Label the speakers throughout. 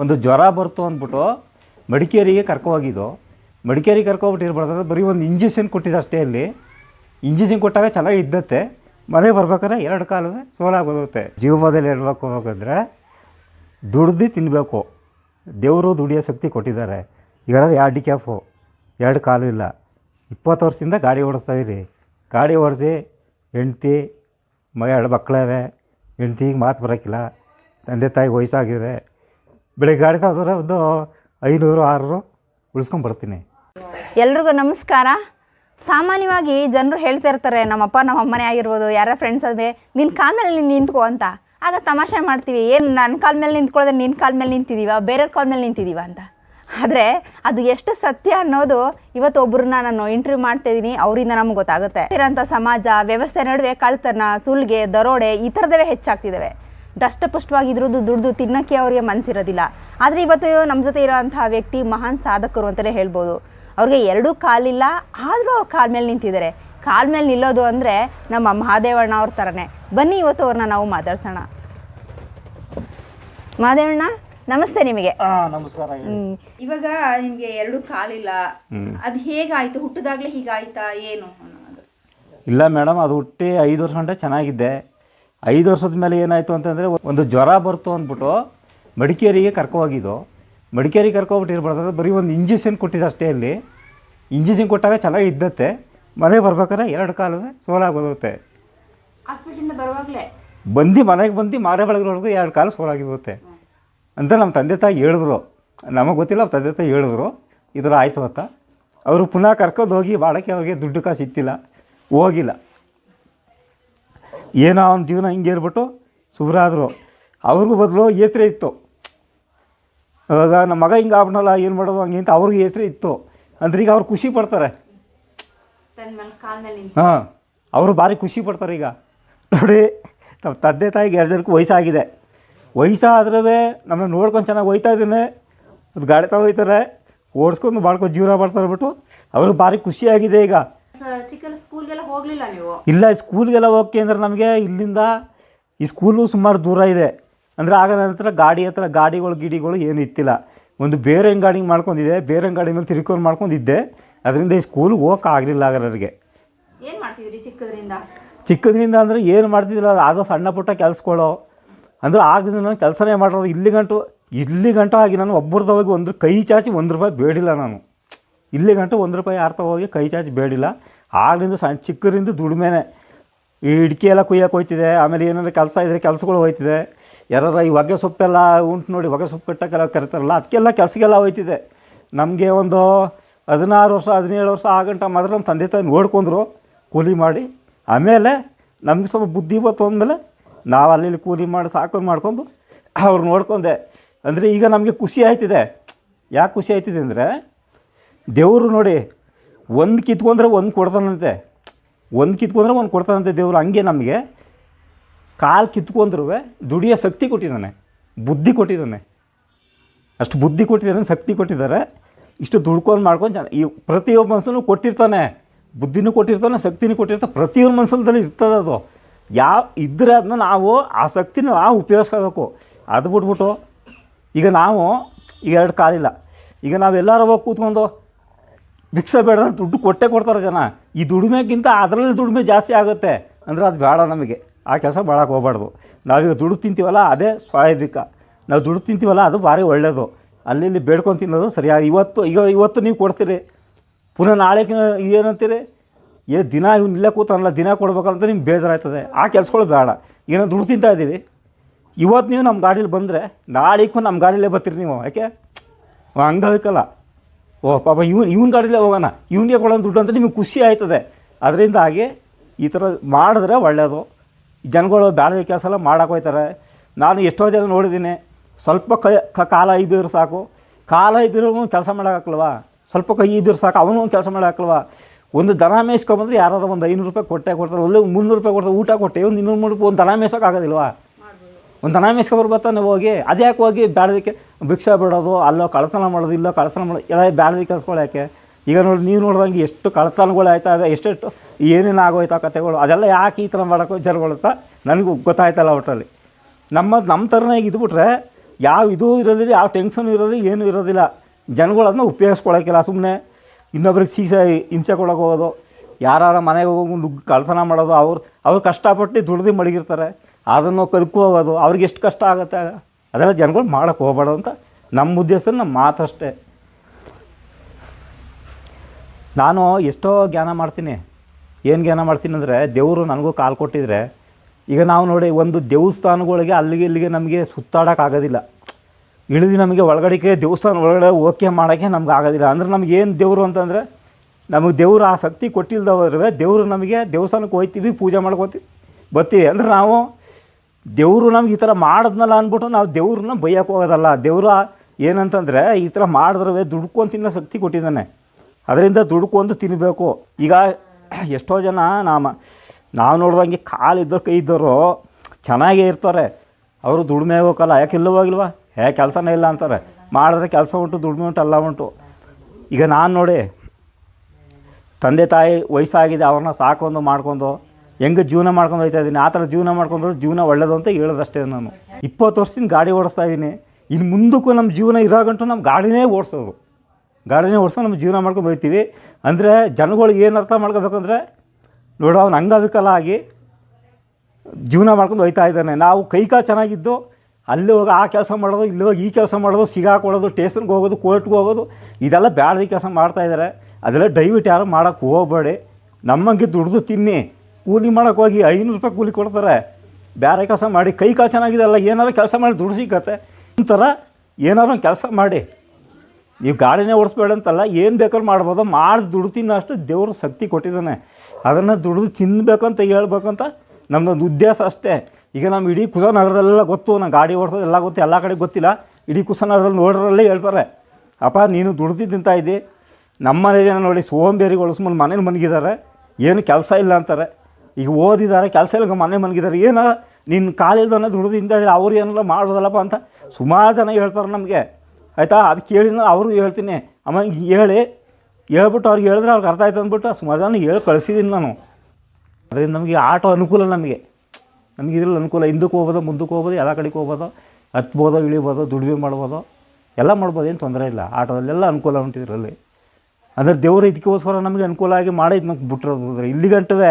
Speaker 1: ಒಂದು ಜ್ವರ ಬರ್ತು ಅಂದ್ಬಿಟ್ಟು ಮಡಿಕೇರಿಗೆ ಕರ್ಕೋಗಿದ್ದು. ಮಡಿಕೇರಿಗೆ ಕರ್ಕೊಬಿಟ್ಟು ಇರ್ಬಾರ್ದು ಬರೀ ಒಂದು ಇಂಜೆಕ್ಷನ್ ಕೊಟ್ಟಿದ್ದು ಅಷ್ಟೇ ಅಲ್ಲಿ. ಇಂಜೆಕ್ಷನ್ ಕೊಟ್ಟಾಗ ಚೆನ್ನಾಗಿ ಇದ್ದತ್ತೆ ಮನೆ ಬರ್ಬೇಕಾದ್ರೆ ಎರಡು ಕಾಲವೇ ಸೋಲಾಗೋಗುತ್ತೆ ಜೀವನದಲ್ಲಿ ಹೇಳ್ಬೇಕು ಹೋಗಂದ್ರೆ ದುಡ್ದು ತಿನ್ನಬೇಕು ದೇವರು ದುಡಿಯೋ ಶಕ್ತಿ ಕೊಟ್ಟಿದ್ದಾರೆ. ಈಗ ಎರಡು ಕ್ಯಾಫು ಎರಡು ಕಾಲು ಇಲ್ಲ. ಇಪ್ಪತ್ತು ವರ್ಷದಿಂದ ಗಾಡಿ ಓಡಿಸ್ತಾ ಇದ್ದೀರಿ ಗಾಡಿ ಓಡಿಸಿ ಹೆಂಡ್ತಿ, ಮ ಎರಡು ಮಕ್ಕಳವೆ. ಹೆಂಡ್ತಿಗೆ ಮಾತು ಬರೋಕ್ಕಿಲ್ಲ ತಂದೆ ತಾಯಿಗೆ ವಯಸ್ಸಾಗಿದೆ. ಬೆಳಿಗ್ಗೆ ಗಾಡಿ ಒಂದು ಐನೂರು ಉಳಿಸ್ಕೊಂಡು ಬರ್ತೀನಿ.
Speaker 2: ಎಲ್ರಿಗೂ ನಮಸ್ಕಾರ. ಸಾಮಾನ್ಯವಾಗಿ ಜನರು ಹೇಳ್ತಾ ಇರ್ತಾರೆ, ನಮ್ಮಪ್ಪ ನಮ್ಮ ಅಮ್ಮನೇ ಆಗಿರ್ಬೋದು, ಯಾರ ಫ್ರೆಂಡ್ಸ್ ಅದೇ ನಿನ್ನ ಕಾಲ ಮೇಲೆ ನಿಂತ್ಕೋ ಅಂತ. ಆಗ ತಮಾಷೆ ಮಾಡ್ತೀವಿ, ಏನು ನನ್ನ ಕಾಲ ಮೇಲೆ ನಿಂತ್ಕೊಳ್ಳೋದ್ರೆ ನಿನ್ನ ಕಾಲ ಮೇಲೆ ನಿಂತಿದ್ದೀವ ಬೇರೆ ಕಾಲ ಮೇಲೆ ನಿಂತಿದ್ದೀವ ಅಂತ. ಆದರೆ ಅದು ಎಷ್ಟು ಸತ್ಯ ಅನ್ನೋದು ಇವತ್ತು ಒಬ್ಬರನ್ನ ನಾನು ಇಂಟರ್ವ್ಯೂ ಮಾಡ್ತಿದ್ದೀನಿ ಅವರಿಂದ ನಮ್ಗೆ ಗೊತ್ತಾಗುತ್ತೆ. ಇರೋಂಥ ಸಮಾಜ, ವ್ಯವಸ್ಥೆ ನಡುವೆ ಕಳ್ತನ ಸುಲ್ಗೆ ದರೋಡೆ ಈ ಥರದವೇ ಹೆಚ್ಚಾಗ್ತಿದ್ದಾವೆ ದಷ್ಟಪುಷ್ಟವಾಗಿ ಇದ್ರದ್ದು ದುಡ್ದು ತಿನ್ನೋಕ್ಕೆ ಅವರಿಗೆ ಮನಸ್ಸಿರೋದಿಲ್ಲ ಆದರೆ ಇವತ್ತು ನಮ್ಮ ಜೊತೆ ಇರೋವಂಥ ವ್ಯಕ್ತಿ ಮಹಾನ್ ಸಾಧಕರು ಅಂತಲೇ ಹೇಳ್ಬೋದು. ಅವ್ರಿಗೆ ಎರಡೂ ಕಾಲಿಲ್ಲ ಆದರೂ ಕಾಲ ಮೇಲೆ ನಿಂತಿದ್ದಾರೆ. ಕಾಲ ಮೇಲೆ ನಿಲ್ಲೋದು ಅಂದರೆ ನಮ್ಮ ಮಹಾದೇವಣ್ಣ ಅವ್ರ ಥರನೇ ಬನ್ನಿ ಇವತ್ತು ಅವ್ರನ್ನ ನಾವು ಮಾತಾಡ್ಸೋಣ. ಮಹಾದೇವಣ್ಣ ನಮಸ್ತೆ ನಿಮಗೆ.
Speaker 1: ನಮಸ್ಕಾರ
Speaker 2: ಹ್ಮ್. ಇವಾಗ ನಿಮಗೆ ಎರಡು ಕಾಲಿಲ್ಲ. ಅದು ಹೇಗಾಯ್ತು? ಹುಟ್ಟಿದಾಗಲೇ ಹೀಗಾಯ್ತಾ? ಏನು
Speaker 1: ಇಲ್ಲ ಮೇಡಮ್ ಅದು ಹುಟ್ಟಿ ಐದು ವರ್ಷ ಗಂಟೆ ಚೆನ್ನಾಗಿದ್ದೆ ಐದು ವರ್ಷದ ಮೇಲೆ ಏನಾಯಿತು ಅಂತಂದರೆ ಒಂದು ಜ್ವರ ಬರ್ತು ಅಂದ್ಬಿಟ್ಟು ಮಡಿಕೇರಿಗೆ ಕರ್ಕೋಗಿದ್ದು. ಮಡಿಕೇರಿಗೆ ಕರ್ಕೊಬಿಟ್ಟು ಇರ್ಬಾರ್ದು ಬರೀ ಒಂದು ಇಂಜೆಕ್ಷನ್ ಕೊಟ್ಟಿದ್ದು ಅಷ್ಟೇ ಅಲ್ಲಿ ಇಂಜೆಕ್ಷನ್ ಕೊಟ್ಟಾಗ ಚೆನ್ನಾಗಿ ಇದ್ದತ್ತೆ ಮನೆ ಬರ್ಬೇಕಾದ್ರೆ ಎರಡು ಕಾಲು ಸೋಲಾಗೋಗುತ್ತೆ
Speaker 2: ಬರುವಾಗಲೇ?
Speaker 1: ಬಂದು ಮನೆಗೆ ಬಂದು ಮಾರೆ ಬೆಳಗ್ರೊಳಗೆ ಎರಡು ಕಾಲು ಸೋಲಾಗಿರುತ್ತೆ ಅಂತ ನಮ್ಮ ತಂದೆ ತಾಯಿ ಹೇಳಿದ್ರು. ನಮಗೆ ಗೊತ್ತಿಲ್ಲ ಅವ್ರ ತಂದೆ ತಾಯಿ ಹೇಳಿದ್ರು. ಈ ಥರ ಆಯಿತು ಅಂತ. ಅವರು ಪುನಃ ಕರ್ಕೊಂಡು ಹೋಗಿ ಬಾಳಕ್ಕೆ ಹೋಗಿ ದುಡ್ಡು ಕಾಸು ಇತ್ತಿಲ್ಲ. ಹೋಗಿಲ್ಲ. ಏನೋ ಅವನ ಜೀವನ ಹಿಂಗೆ ಹೇಳ್ಬಿಟ್ಟು ಸುಬ್ರಾದರು. ಅವ್ರಿಗೂ ಬದಲು ಏತ್ರೆ ಇತ್ತು. ಇವಾಗ ನಮ್ಮ ಮಗ ಹಿಂಗೆ ಆಗ್ಬಿಡಲ್ಲ ಏನು ಮಾಡೋದು ಹಂಗೆ ಅಂತ ಅವ್ರಿಗೆ ಏತ್ರೆ ಇತ್ತು. ಅಂದ್ರೆ ಈಗ ಅವ್ರು ಖುಷಿ ಪಡ್ತಾರೆ. ಹಾಂ ಅವರು ಭಾರಿ ಖುಷಿ ಪಡ್ತಾರೆ ಈಗ. ನೋಡಿ ನಮ್ಮ ತಂದೆ ತಾಯಿಗೆ ಎರಡು ಜನಕ್ಕೆ ವಯಸ್ಸಾಗಿದೆ. ವಯಸ್ಸಾದ್ರೂ ನಮ್ಮನ್ನ ನೋಡ್ಕೊಂಡು ಚೆನ್ನಾಗಿ ಹೋಯ್ತಾ ಇದ್ದೀನಿ. ಅದು ಗಾಡಿ ತಗೋಯ್ತಾರೆ ಓಡಿಸ್ಕೊಂಡು ಮಾಡ್ಕೊಂಡು ಜೀವನ ಮಾಡ್ತಾರೆ ಬಿಟ್ಟು ಅವ್ರಿಗೆ ಭಾರಿ ಖುಷಿಯಾಗಿದೆ ಈಗ.
Speaker 2: ಹೋಗಲಿಲ್ಲ ನೀವು?
Speaker 1: ಇಲ್ಲ ಸ್ಕೂಲ್ಗೆಲ್ಲ ಹೋಗ್ಕೆ ಅಂದ್ರೆ ನಮಗೆ ಇಲ್ಲಿಂದ ಈ ಸ್ಕೂಲು ಸುಮಾರು ದೂರ ಇದೆ. ಅಂದರೆ ಆಗ ನಂತರ ಗಾಡಿ ಹತ್ರ ಗಾಡಿಗಳು ಗಿಡಿಗಳು ಏನು ಇತ್ತಿಲ್ಲ ಒಂದು ಬೇರೆ ಗಾಡಿ ಮಾಡ್ಕೊಂಡಿದ್ದೆ ಬೇರೆ ಗಾಡಿ ಮೇಲೆ ತಿರ್ಕೊಂಡು ಮಾಡ್ಕೊಂಡಿದ್ದೆ. ಅದರಿಂದ ಈ ಸ್ಕೂಲ್ಗೆ ಹೋಗಕ್ಕೆ ಆಗಲಿಲ್ಲ ಆಗ ನನಗೆ.
Speaker 2: ಏನು ಮಾಡ್ತಿದ್ರಿ ಚಿಕ್ಕದ್ರಿಂದ?
Speaker 1: ಚಿಕ್ಕದ್ರಿಂದ ಅಂದರೆ ಏನು ಮಾಡ್ತಿದ್ದಿಲ್ಲ ಅದು ಸಣ್ಣ ಪುಟ್ಟ ಕೆಲಸಗಳು. ಅಂದರೆ ಆಗದಿಂದ ನಾನು ಕೆಲಸನೇ ಮಾಡಿರೋದು. ಇಲ್ಲಿ ಗಂಟು ಇಲ್ಲಿ ಗಂಟು ಆಗಿ ನಾನು ಒಬ್ಬರದ ಹೋಗಿ ಒಂದು ಕೈ ಚಾಚಿ ಒಂದು ರೂಪಾಯಿ ಬೇಡಿಲ್ಲ ನಾನು. ಇಲ್ಲಿ ಗಂಟು ಒಂದು ರೂಪಾಯಿ ಯಾರ್ತ ಹೋಗಿ ಕೈ ಚಾಚಿ ಬೇಡಿಲ್ಲ. ಆಗಲಿಂದ ಸಣ್ಣ ಚಿಕ್ಕರಿಂದ ದುಡಿಮೆನೆ. ಈ ಇಡಿಕೆ ಎಲ್ಲ ಕುಯ್ಯಕ್ಕೆ ಹೋಯ್ತಿದೆ. ಆಮೇಲೆ ಏನಾದ್ರು ಕೆಲಸ ಇದ್ದರೆ ಕೆಲಸಗಳು ಹೋಯ್ತಿದೆ. ಯಾರಾರ ಈ ಹೊಗೆ ಸೊಪ್ಪೆಲ್ಲ ಉಂಟು ನೋಡಿ, ಹೊಗೆ ಸೊಪ್ಪು ಕಟ್ಟಕ್ಕೆಲ್ಲ ಕರಿತಾರಲ್ಲ, ಅದಕ್ಕೆಲ್ಲ ಕೆಲಸಗೆಲ್ಲ ಹೋಯ್ತಿದೆ. ನಮಗೆ ಒಂದು ಹದಿನಾರು ವರ್ಷ, ಹದಿನೇಳು ವರ್ಷ ಆಗಂಟ ಮಾತ್ರ ನಮ್ಮ ತಂದೆ ತಾಯಿ ನೋಡ್ಕೊಂಡ್ರು ಕೂಲಿ ಮಾಡಿ. ಆಮೇಲೆ ನಮಗೆ ಸ್ವಲ್ಪ ಬುದ್ಧಿ ಬತ್ತು ಅಂದಮೇಲೆ ನಾವು ಅಲ್ಲಿ ಕೂಲಿ ಮಾಡಿ ಸಾಕೊಂಡು ಮಾಡ್ಕೊಂಡು ಅವ್ರು ನೋಡ್ಕೊಂಡೆ. ಅಂದರೆ ಈಗ ನಮಗೆ ಖುಷಿ ಆಯ್ತಿದೆ. ಯಾಕೆ ಖುಷಿ ಆಯ್ತಿದೆ ಅಂದರೆ, ದೇವರು ನೋಡಿ ಒಂದು ಕಿತ್ಕೊಂಡ್ರೆ ಒಂದು ಕೊಡ್ತಾನಂತೆ. ಒಂದು ಕಿತ್ಕೊಂಡ್ರೆ ಒಂದು ಕೊಡ್ತಾನಂತೆ ದೇವರು, ಹಂಗೆ ನಮಗೆ. ಕಾಲು ಕಿತ್ಕೊಂಡ್ರೂ ದುಡಿಯೋ ಶಕ್ತಿ ಕೊಟ್ಟಿದ್ದಾನೆ. ಬುದ್ಧಿ ಕೊಟ್ಟಿದ್ದಾನೆ. ಅಷ್ಟು ಬುದ್ಧಿ ಕೊಟ್ಟಿದ್ದಾನೆ, ಶಕ್ತಿ ಕೊಟ್ಟಿದ್ದಾರೆ. ಇಷ್ಟು ದುಡ್ಕೊಂಡು ಮಾಡ್ಕೊಂಡು ಜನ ಈ ಪ್ರತಿಯೊಬ್ಬ ಮನಸ್ಸನ್ನು ಕೊಟ್ಟಿರ್ತಾನೆ. ಬುದ್ಧಿನೂ ಕೊಟ್ಟಿರ್ತಾನೆ, ಶಕ್ತಿನೂ ಕೊಟ್ಟಿರ್ತಾನೆ. ಪ್ರತಿಯೊಂದು ಮನಸ್ಸಲ್ಲಿ ಇರ್ತದೆ ಅದು. ಯಾವ ಇದ್ದರೆ ಅದನ್ನ ನಾವು ಆ ಶಕ್ತಿನ ನಾವು ಉಪಯೋಗಿಸ್ಕೋಬೇಕು ಅದು ಬಿಟ್ಬಿಟ್ಟು ಈಗ ನಾವು ಈಗ ಎರಡು ಕಾಲಿಲ್ಲ. ಈಗ ನಾವು ಎಲ್ಲರೂ ಹೋಗಿ ಕೂತ್ಕೊಂಡು ಭಿಕ್ಷೆ ಬೇಡ ದುಡ್ಡು ಕೊಟ್ಟೆ ಕೊಡ್ತಾರೆ ಜನ. ಈ ದುಡಿಮೆಗಿಂತ ಅದರಲ್ಲಿ ದುಡಿಮೆ ಜಾಸ್ತಿ ಆಗುತ್ತೆ. ಅಂದರೆ ಅದು ಬೇಡ ನಮಗೆ. ಆ ಕೆಲಸ ಮಾಡೋಕೆ ಹೋಗ್ಬಾರ್ದು. ನಾವೀಗ ದುಡ್ಡು ತಿಂತೀವಲ್ಲ, ಅದೇ ಸ್ವಾಭಾವಿಕ. ನಾವು ದುಡ್ಡು ತಿಂತೀವಲ್ಲ, ಅದು ಭಾರಿ ಒಳ್ಳೆಯದು ಅಲ್ಲಿ ಬೇಡ್ಕೊಂಡು ತಿನ್ನೋದು ಸರಿಯಾಗಿ. ಇವತ್ತು, ಈಗ ಇವತ್ತು ನೀವು ಕೊಡ್ತೀರಿ. ಪುನಃ ನಾಳೆ ಏನಂತೀರಿ? ಏ, ದಿನ ಇವ್ನು ಇಲ್ಲೇ ಕೂತಾನಲ್ಲ, ದಿನ ಕೊಡ್ಬೇಕಂತ ನಿಮ್ಗೆ ಬೇಜಾರಾಯ್ತದೆ. ಆ ಕೆಲಸಗಳು ಬೇಡ. ಏನೋ ದುಡ್ಡು ತಿಂತಾ ಇದ್ದೀವಿ ಇವತ್ತು ನೀವು ನಮ್ಮ ಗಾಡೀಲಿ ಬಂದರೆ, ನಾಳೆಗೂ ನಮ್ಮ ಗಾಡೀಲೇ ಬರ್ತೀರಿ ನೀವು. ಯಾಕೆ? ಹಂಗಾಗಲ್ಲ ಓ ಪಾಪ ಇವನ್ ಇವನ್ ಗಾಡಿಲೇ ಹೋಗೋಣ. ಇವನಿಗೆ ಕೊಡೋಣ ದುಡ್ಡು ಅಂತ ನಿಮಗೆ ಖುಷಿ ಆಯ್ತದೆ. ಅದರಿಂದಾಗಿ ಈ ಥರ ಮಾಡಿದ್ರೆ ಒಳ್ಳೆಯದು ಜನಗಳು ಬ್ಯಾಡ ಕೆಲಸ ಎಲ್ಲ ಮಾಡಕ್ಕೆ ಹೋಯ್ತಾರೆ. ನಾನು ಎಷ್ಟೋ ಜನ ನೋಡಿದ್ದೀನಿ. ಸ್ವಲ್ಪ ಕೈ ಕಾಲ ಐಬಿರು ಸಾಕು. ಕಾಲ ಐಬಿರು ಕೆಲಸ ಮಾಡೋಕ್ಕಾಗಲ್ವಾ ಸ್ವಲ್ಪ ಕೈ ಇಬ್ಬಿರು ಸಾಕು. ಅವನು ಒಂದು ಕೆಲಸ ಮಾಡೋಕ್ಕಾಗಲ್ವಾ ಒಂದು ದನ ಮೇಯಿಸ್ಕೊಂಬಂದ್ರೆ ಯಾರಾದರೂ ಒಂದು ಐನೂರು ರೂಪಾಯಿ ಕೊಟ್ಟೆ ಕೊಡ್ತಾರೆ. ಒಳ್ಳೆ ಮುನ್ನೂರು ರೂಪಾಯಿ ಕೊಡ್ತಾರೆ. ಊಟ ಕೊಟ್ಟೆ. ಒಂದು ಇನ್ನೂರು ಮೂರು ರೂಪಾಯಿ ಒಂದು ದನ ಮೇಯ್ಸೋಕ್ಕಾಗೋದಿಲ್ವಾ ಒಂದು ದನ ಬರ್ತಾನೆ ಹೋಗಿ. ಅದ್ಯಾಕೆ ಹೋಗಿ ಬ್ಯಾಡದಕ್ಕೆ ಭಿಕ್ಷೆ ಬಿಡೋದು, ಅಲ್ಲೋ ಕಳ್ತನ ಮಾಡೋದು, ಇಲ್ಲೋ ಕಳ್ತನ ಮಾಡೋದು, ಎಲ್ಲ ಬ್ಯಾಡ್ರಿ ಕೆಲಸಗಳು ಈಗ ನೋಡಿ ನೀವು ನೋಡಿದಂಗೆ ಎಷ್ಟು ಕಳ್ತನಗಳು ಆಯ್ತಾ ಇದೆ, ಎಷ್ಟೆಷ್ಟು ಏನೇನು ಆಗೋಯ್ತಾ ಕತೆಗಳು, ಅದೆಲ್ಲ ಯಾಕೆ ಈ ಥರ ಮಾಡೋಕ್ಕೋ ಜನಗಳು ಅಂತ ನನಗೂ ಗೊತ್ತಾಯ್ತಲ್ಲ ಒಟ್ಟಲ್ಲಿ ನಮ್ಮ ನಮ್ಮ ಥರನೇ ಇದ್ಬಿಟ್ರೆ ಯಾವ ಇದು ಇರೋದಿಲ್ಲ, ಯಾವ ಟೆನ್ಷನ್ ಇರೋದಿಲ್ಲ, ಏನೂ ಇರೋದಿಲ್ಲ. ಜನಗಳು ಅದನ್ನ ಉಪಯೋಗಿಸ್ಕೊಳಕ್ಕಿಲ್ಲ ಸುಮ್ಮನೆ ಇನ್ನೊಬ್ರಿಗೆ ಸೀಸೆ, ಹಿಂಸೆ ಕೊಡೋಕೆ ಹೋಗೋದು ಯಾರ ಮನೆಗೆ ಹೋಗಿ ನುಗ್ಗಿ ಕಳ್ತನ ಮಾಡೋದು, ಅವ್ರು ಅವ್ರು ಕಷ್ಟಪಟ್ಟು ದುಡ್ದು ಮಡಗಿರ್ತಾರೆ. ಅದನ್ನು ಕದ್ಕೊ ಹೋಗೋದು, ಅವ್ರಿಗೆ ಎಷ್ಟು ಕಷ್ಟ ಆಗುತ್ತೆ ಆಗ? ಅದೆಲ್ಲ ಜನಗಳು ಮಾಡೋಕ್ಕೆ ಹೋಗ್ಬಾರ್ದು ಅಂತ ನಮ್ಮ ಉದ್ದೇಶ ನಮ್ಮ ಮಾತಷ್ಟೇ ನಾನು ಎಷ್ಟೋ ಜ್ಞಾನ ಮಾಡ್ತೀನಿ. ಏನು ಜ್ಞಾನ ಮಾಡ್ತೀನಿ ಅಂದರೆ ದೇವರು ನನಗೂ ಕಾಲು ಕೊಟ್ಟಿದ್ರೆ, ಈಗ ನಾವು ನೋಡಿ ಒಂದು ದೇವಸ್ಥಾನಗಳಿಗೆ ಅಲ್ಲಿಗೆ ಇಲ್ಲಿಗೆ ನಮಗೆ ಸುತ್ತಾಡೋಕ್ಕಾಗೋದಿಲ್ಲ ಇಳಿದು ನಮಗೆ ಒಳಗಡೆಗೆ ದೇವಸ್ಥಾನ ಒಳಗಡೆ ಓಕೆ ಮಾಡೋಕ್ಕೆ ನಮ್ಗೆ ಆಗೋದಿಲ್ಲ. ಅಂದ್ರೆ ನಮ್ಗೆ ಏನು ದೇವರು ಅಂತಂದರೆ, ನಮಗೆ ದೇವರು ಆ ಶಕ್ತಿ ಕೊಟ್ಟಿಲ್ಲದವ್ರೆ ದೇವರು ನಮಗೆ ದೇವಸ್ಥಾನಕ್ಕೆ ಹೋಗ್ತೀವಿ, ಪೂಜೆ ಮಾಡ್ಕೋತೀವಿ. ಬರ್ತೀವಿ ಅಂದ್ರೆ ನಾವು ದೇವರು ನಮ್ಗೆ ಈ ಥರ ಮಾಡಿದ್ನಲ್ಲ ಅಂದ್ಬಿಟ್ಟು ನಾವು ದೇವ್ರನ್ನ ಬೈಯಕ್ಕೆ ಹೋಗೋದಲ್ಲ. ದೇವ್ರ ಏನಂತಂದರೆ ಈ ಥರ ಮಾಡಿದ್ರೆ ದುಡ್ಕೊಂಡು ತಿನ್ನೋ ಶಕ್ತಿ ಕೊಟ್ಟಿದ್ದಾನೆ. ಅದರಿಂದ ದುಡ್ಕೊಂಡು ತಿನ್ನಬೇಕು ಈಗ ಎಷ್ಟೋ ಜನ ನಾಮ, ನಾವು ನೋಡ್ದಂಗೆ ಕಾಲಿದ್ದವ್ರು ಕೈ ಇದ್ದವರು ಚೆನ್ನಾಗೇ ಇರ್ತಾರೆ. ಅವರು ದುಡಿಮೆ ಹೋಗಲ್ಲ ಯಾಕೆ ಇಲ್ಲವಾಗಿಲ್ವಾ ಹೇ ಕೆಲಸನೇ ಇಲ್ಲ ಅಂತಾರೆ. ಮಾಡಿದ್ರೆ ಕೆಲಸ ಉಂಟು ದುಡಿಮೆ ಉಂಟು, ಎಲ್ಲ ಉಂಟು. ಈಗ ನಾನು ನೋಡಿ, ತಂದೆ ತಾಯಿ ವಯಸ್ಸಾಗಿದೆ, ಅವ್ರನ್ನ ಸಾಕೊಂಡು ಮಾಡ್ಕೊಂಡು ಹೆಂಗೆ ಜೀವನ ಮಾಡ್ಕೊಂಡು ಹೋಗ್ತಾ ಇದ್ದೀನಿ ಆ ಥರ ಜೀವನ ಮಾಡ್ಕೊಂಡ್ರೆ ಜೀವನ ಒಳ್ಳೇದು ಅಂತ ಹೇಳೋದಷ್ಟೇ ನಾನು. ಇಪ್ಪತ್ತು ವರ್ಷದಿಂದ ಗಾಡಿ ಓಡಿಸ್ತಾ ಇದ್ದೀನಿ ಇನ್ನು ಮುಂದಕ್ಕೂ ನಮ್ಮ ಜೀವನ ಇರೋ ಗಂಟು ನಮ್ಮ ಗಾಡಿನೇ ಓಡಿಸೋದು. ಗಾಡಿನೇ ಓಡಿಸೋ ನಮ್ಮ ಜೀವನ ಮಾಡ್ಕೊಂಡು ಹೋಗ್ತೀವಿ ಅಂದರೆ ಜನಗಳಿಗೆ ಏನು ಅರ್ಥ ಮಾಡ್ಕೋಬೇಕಂದ್ರೆ, ನೋಡು, ಅವ್ನು ಅಂಗವಿಕಲ ಆಗಿ ಜೀವನ ಮಾಡ್ಕೊಂಡು ಹೋಗ್ತಾ ಇದ್ದಾನೆ. ನಾವು ಕೈ ಕಾಲು ಚೆನ್ನಾಗಿದ್ದು, ಅಲ್ಲಿ ಹೋಗಿ ಆ ಕೆಲಸ ಮಾಡೋದು, ಇಲ್ಲಿ ಹೋಗಿ ಈ ಕೆಲಸ ಮಾಡೋದು ಸಿಗಾಕೊಳ್ಳೋದು ಸ್ಟೇಷನ್ಗೆ ಹೋಗೋದು, ಕೋರ್ಟ್ಗೆ ಹೋಗೋದು, ಇದೆಲ್ಲ ಬ್ಯಾಡದ ಕೆಲಸ ಮಾಡ್ತಾಯಿದ್ದಾರೆ ಅದೆಲ್ಲ ಡೈವಿಟ್ ಯಾರು ಮಾಡೋಕ್ಕೆ ಹೋಗಬೇಡಿ. ನಮ್ಮಂಗೆ ದುಡ್ದು ತಿನ್ನಿ. ಕೂಲಿ ಮಾಡೋಕೆ ಹೋಗಿ ಐನೂರು ರೂಪಾಯಿ ಕೂಲಿ ಕೊಡ್ತಾರೆ. ಬೇರೆ ಕೆಲಸ ಮಾಡಿ, ಕೈ ಕಾಲು ಚೆನ್ನಾಗಿದೆಲ್ಲ ಏನಾದ್ರು ಕೆಲಸ ಮಾಡಿ ದುಡ್ಡು ಸಿಕ್ಕತ್ತೆ ಒಂಥರ ಏನಾದ್ರು ಒಂದು ಕೆಲಸ ಮಾಡಿ. ನೀವು ಗಾಡಿನೇ ಓಡಿಸ್ಬೇಡ ಅಂತಲ್ಲ, ಏನು ಬೇಕಾದ್ರೂ ಮಾಡ್ಬೋದು. ಮಾಡಿ ದುಡ್ಡು ತಿನ್ನೋಷ್ಟು ದೇವರು ಶಕ್ತಿ ಕೊಟ್ಟಿದ್ದಾನೆ. ಅದನ್ನು ದುಡಿದು ಅಂತ ಹೇಳ್ಬೇಕಂತ ನಮ್ಮದೊಂದು ಉದ್ದೇಶ ಅಷ್ಟೇ. ಈಗ ನಮ್ಮ ಇಡೀ ಕುಸನಗರದಲ್ಲೆಲ್ಲ ಗೊತ್ತು ನಾನು ಗಾಡಿ ಓಡಿಸೋದು ಎಲ್ಲ ಗೊತ್ತು, ಎಲ್ಲ ಕಡೆ ಗೊತ್ತಿಲ್ಲ. ಇಡೀ ಕುಸನಗರದಲ್ಲಿ ನೋಡ್ರಲ್ಲೇ ಹೇಳ್ತಾರೆ. ಅಪ್ಪ, ನೀನು ದುಡ್ದು ತಿಂತಾ ಇದ್ದಿ. ನಮ್ಮ ಮನೆ ಜನ ನೋಡಿ, ಸೋಂಬೇರಿಗಳು ಓಡಿಸ್ಮೇಲೆ ಮನೇಲಿ ಮನಗಿದ್ದಾರೆ ಏನು ಕೆಲಸ ಇಲ್ಲ ಅಂತಾರೆ. ಈಗ ಓದಿದ್ದಾರೆ ಕೆಲಸ ಇಲ್ಲ, ಮನೆ ಮನಗಿದ್ದಾರೆ ಏನೋ ನಿನ್ನ ಕಾಲಿಲ್ದ ದುಡಿದು ಇದ್ದಾರೆ ಅವ್ರು ಏನಲ್ಲ ಮಾಡೋದಲ್ಲಪ್ಪ ಅಂತ ಸುಮಾರು ಜನ ಹೇಳ್ತಾರೆ ನಮಗೆ. ಆಯಿತಾ? ಅದು ಕೇಳಿ ಅವರು ಅವ್ರಿಗೂ ಹೇಳ್ತೀನಿ. ಹಿಂಗ್ ಹೇಳಿ. ಹೇಳ್ಬಿಟ್ಟು ಅವ್ರಿಗೆ ಹೇಳಿದ್ರೆ ಅವ್ರಿಗೆ ಅರ್ಥ ಆಯ್ತು ಅಂದ್ಬಿಟ್ಟು ಸುಮಾರು ಜನ ಹೇಳಿ ಕಳಿಸಿದ್ದೀನಿ ನಾನು. ಅದರಿಂದ ನಮಗೆ ಆಟೋ ಅನುಕೂಲ ನಮಗೆ. ನಮಗೆ ಇದ್ರಲ್ಲಿ ಅನುಕೂಲ. ಹಿಂದಕ್ಕೆ ಹೋಗ್ಬೋದು, ಮುಂದಕ್ಕೆ ಹೋಗ್ಬೋದು, ಎಲ್ಲ ಕಡೆಗೆ ಹೋಗ್ಬೋದು. ಹತ್ಬೋದು, ಇಳಿಬೋದು, ದುಡಿಮೆ ಮಾಡ್ಬೋದು. ಎಲ್ಲ ಮಾಡ್ಬೋದು, ಏನು ತೊಂದರೆ ಇಲ್ಲ. ಆಟೋದಲ್ಲೆಲ್ಲ ಅನುಕೂಲ ಉಂಟು ಇದರಲ್ಲಿ. ಅಂದರೆ ದೇವರು ಇದಕ್ಕೋಸ್ಕರ ನಮಗೆ ಅನುಕೂಲ ಆಗಿ ಮಾಡಿದ್ದು ನಮ್ಗೆ ಬಿಟ್ಟಿರೋದು ಇಲ್ಲಿ ಗಂಟವೆ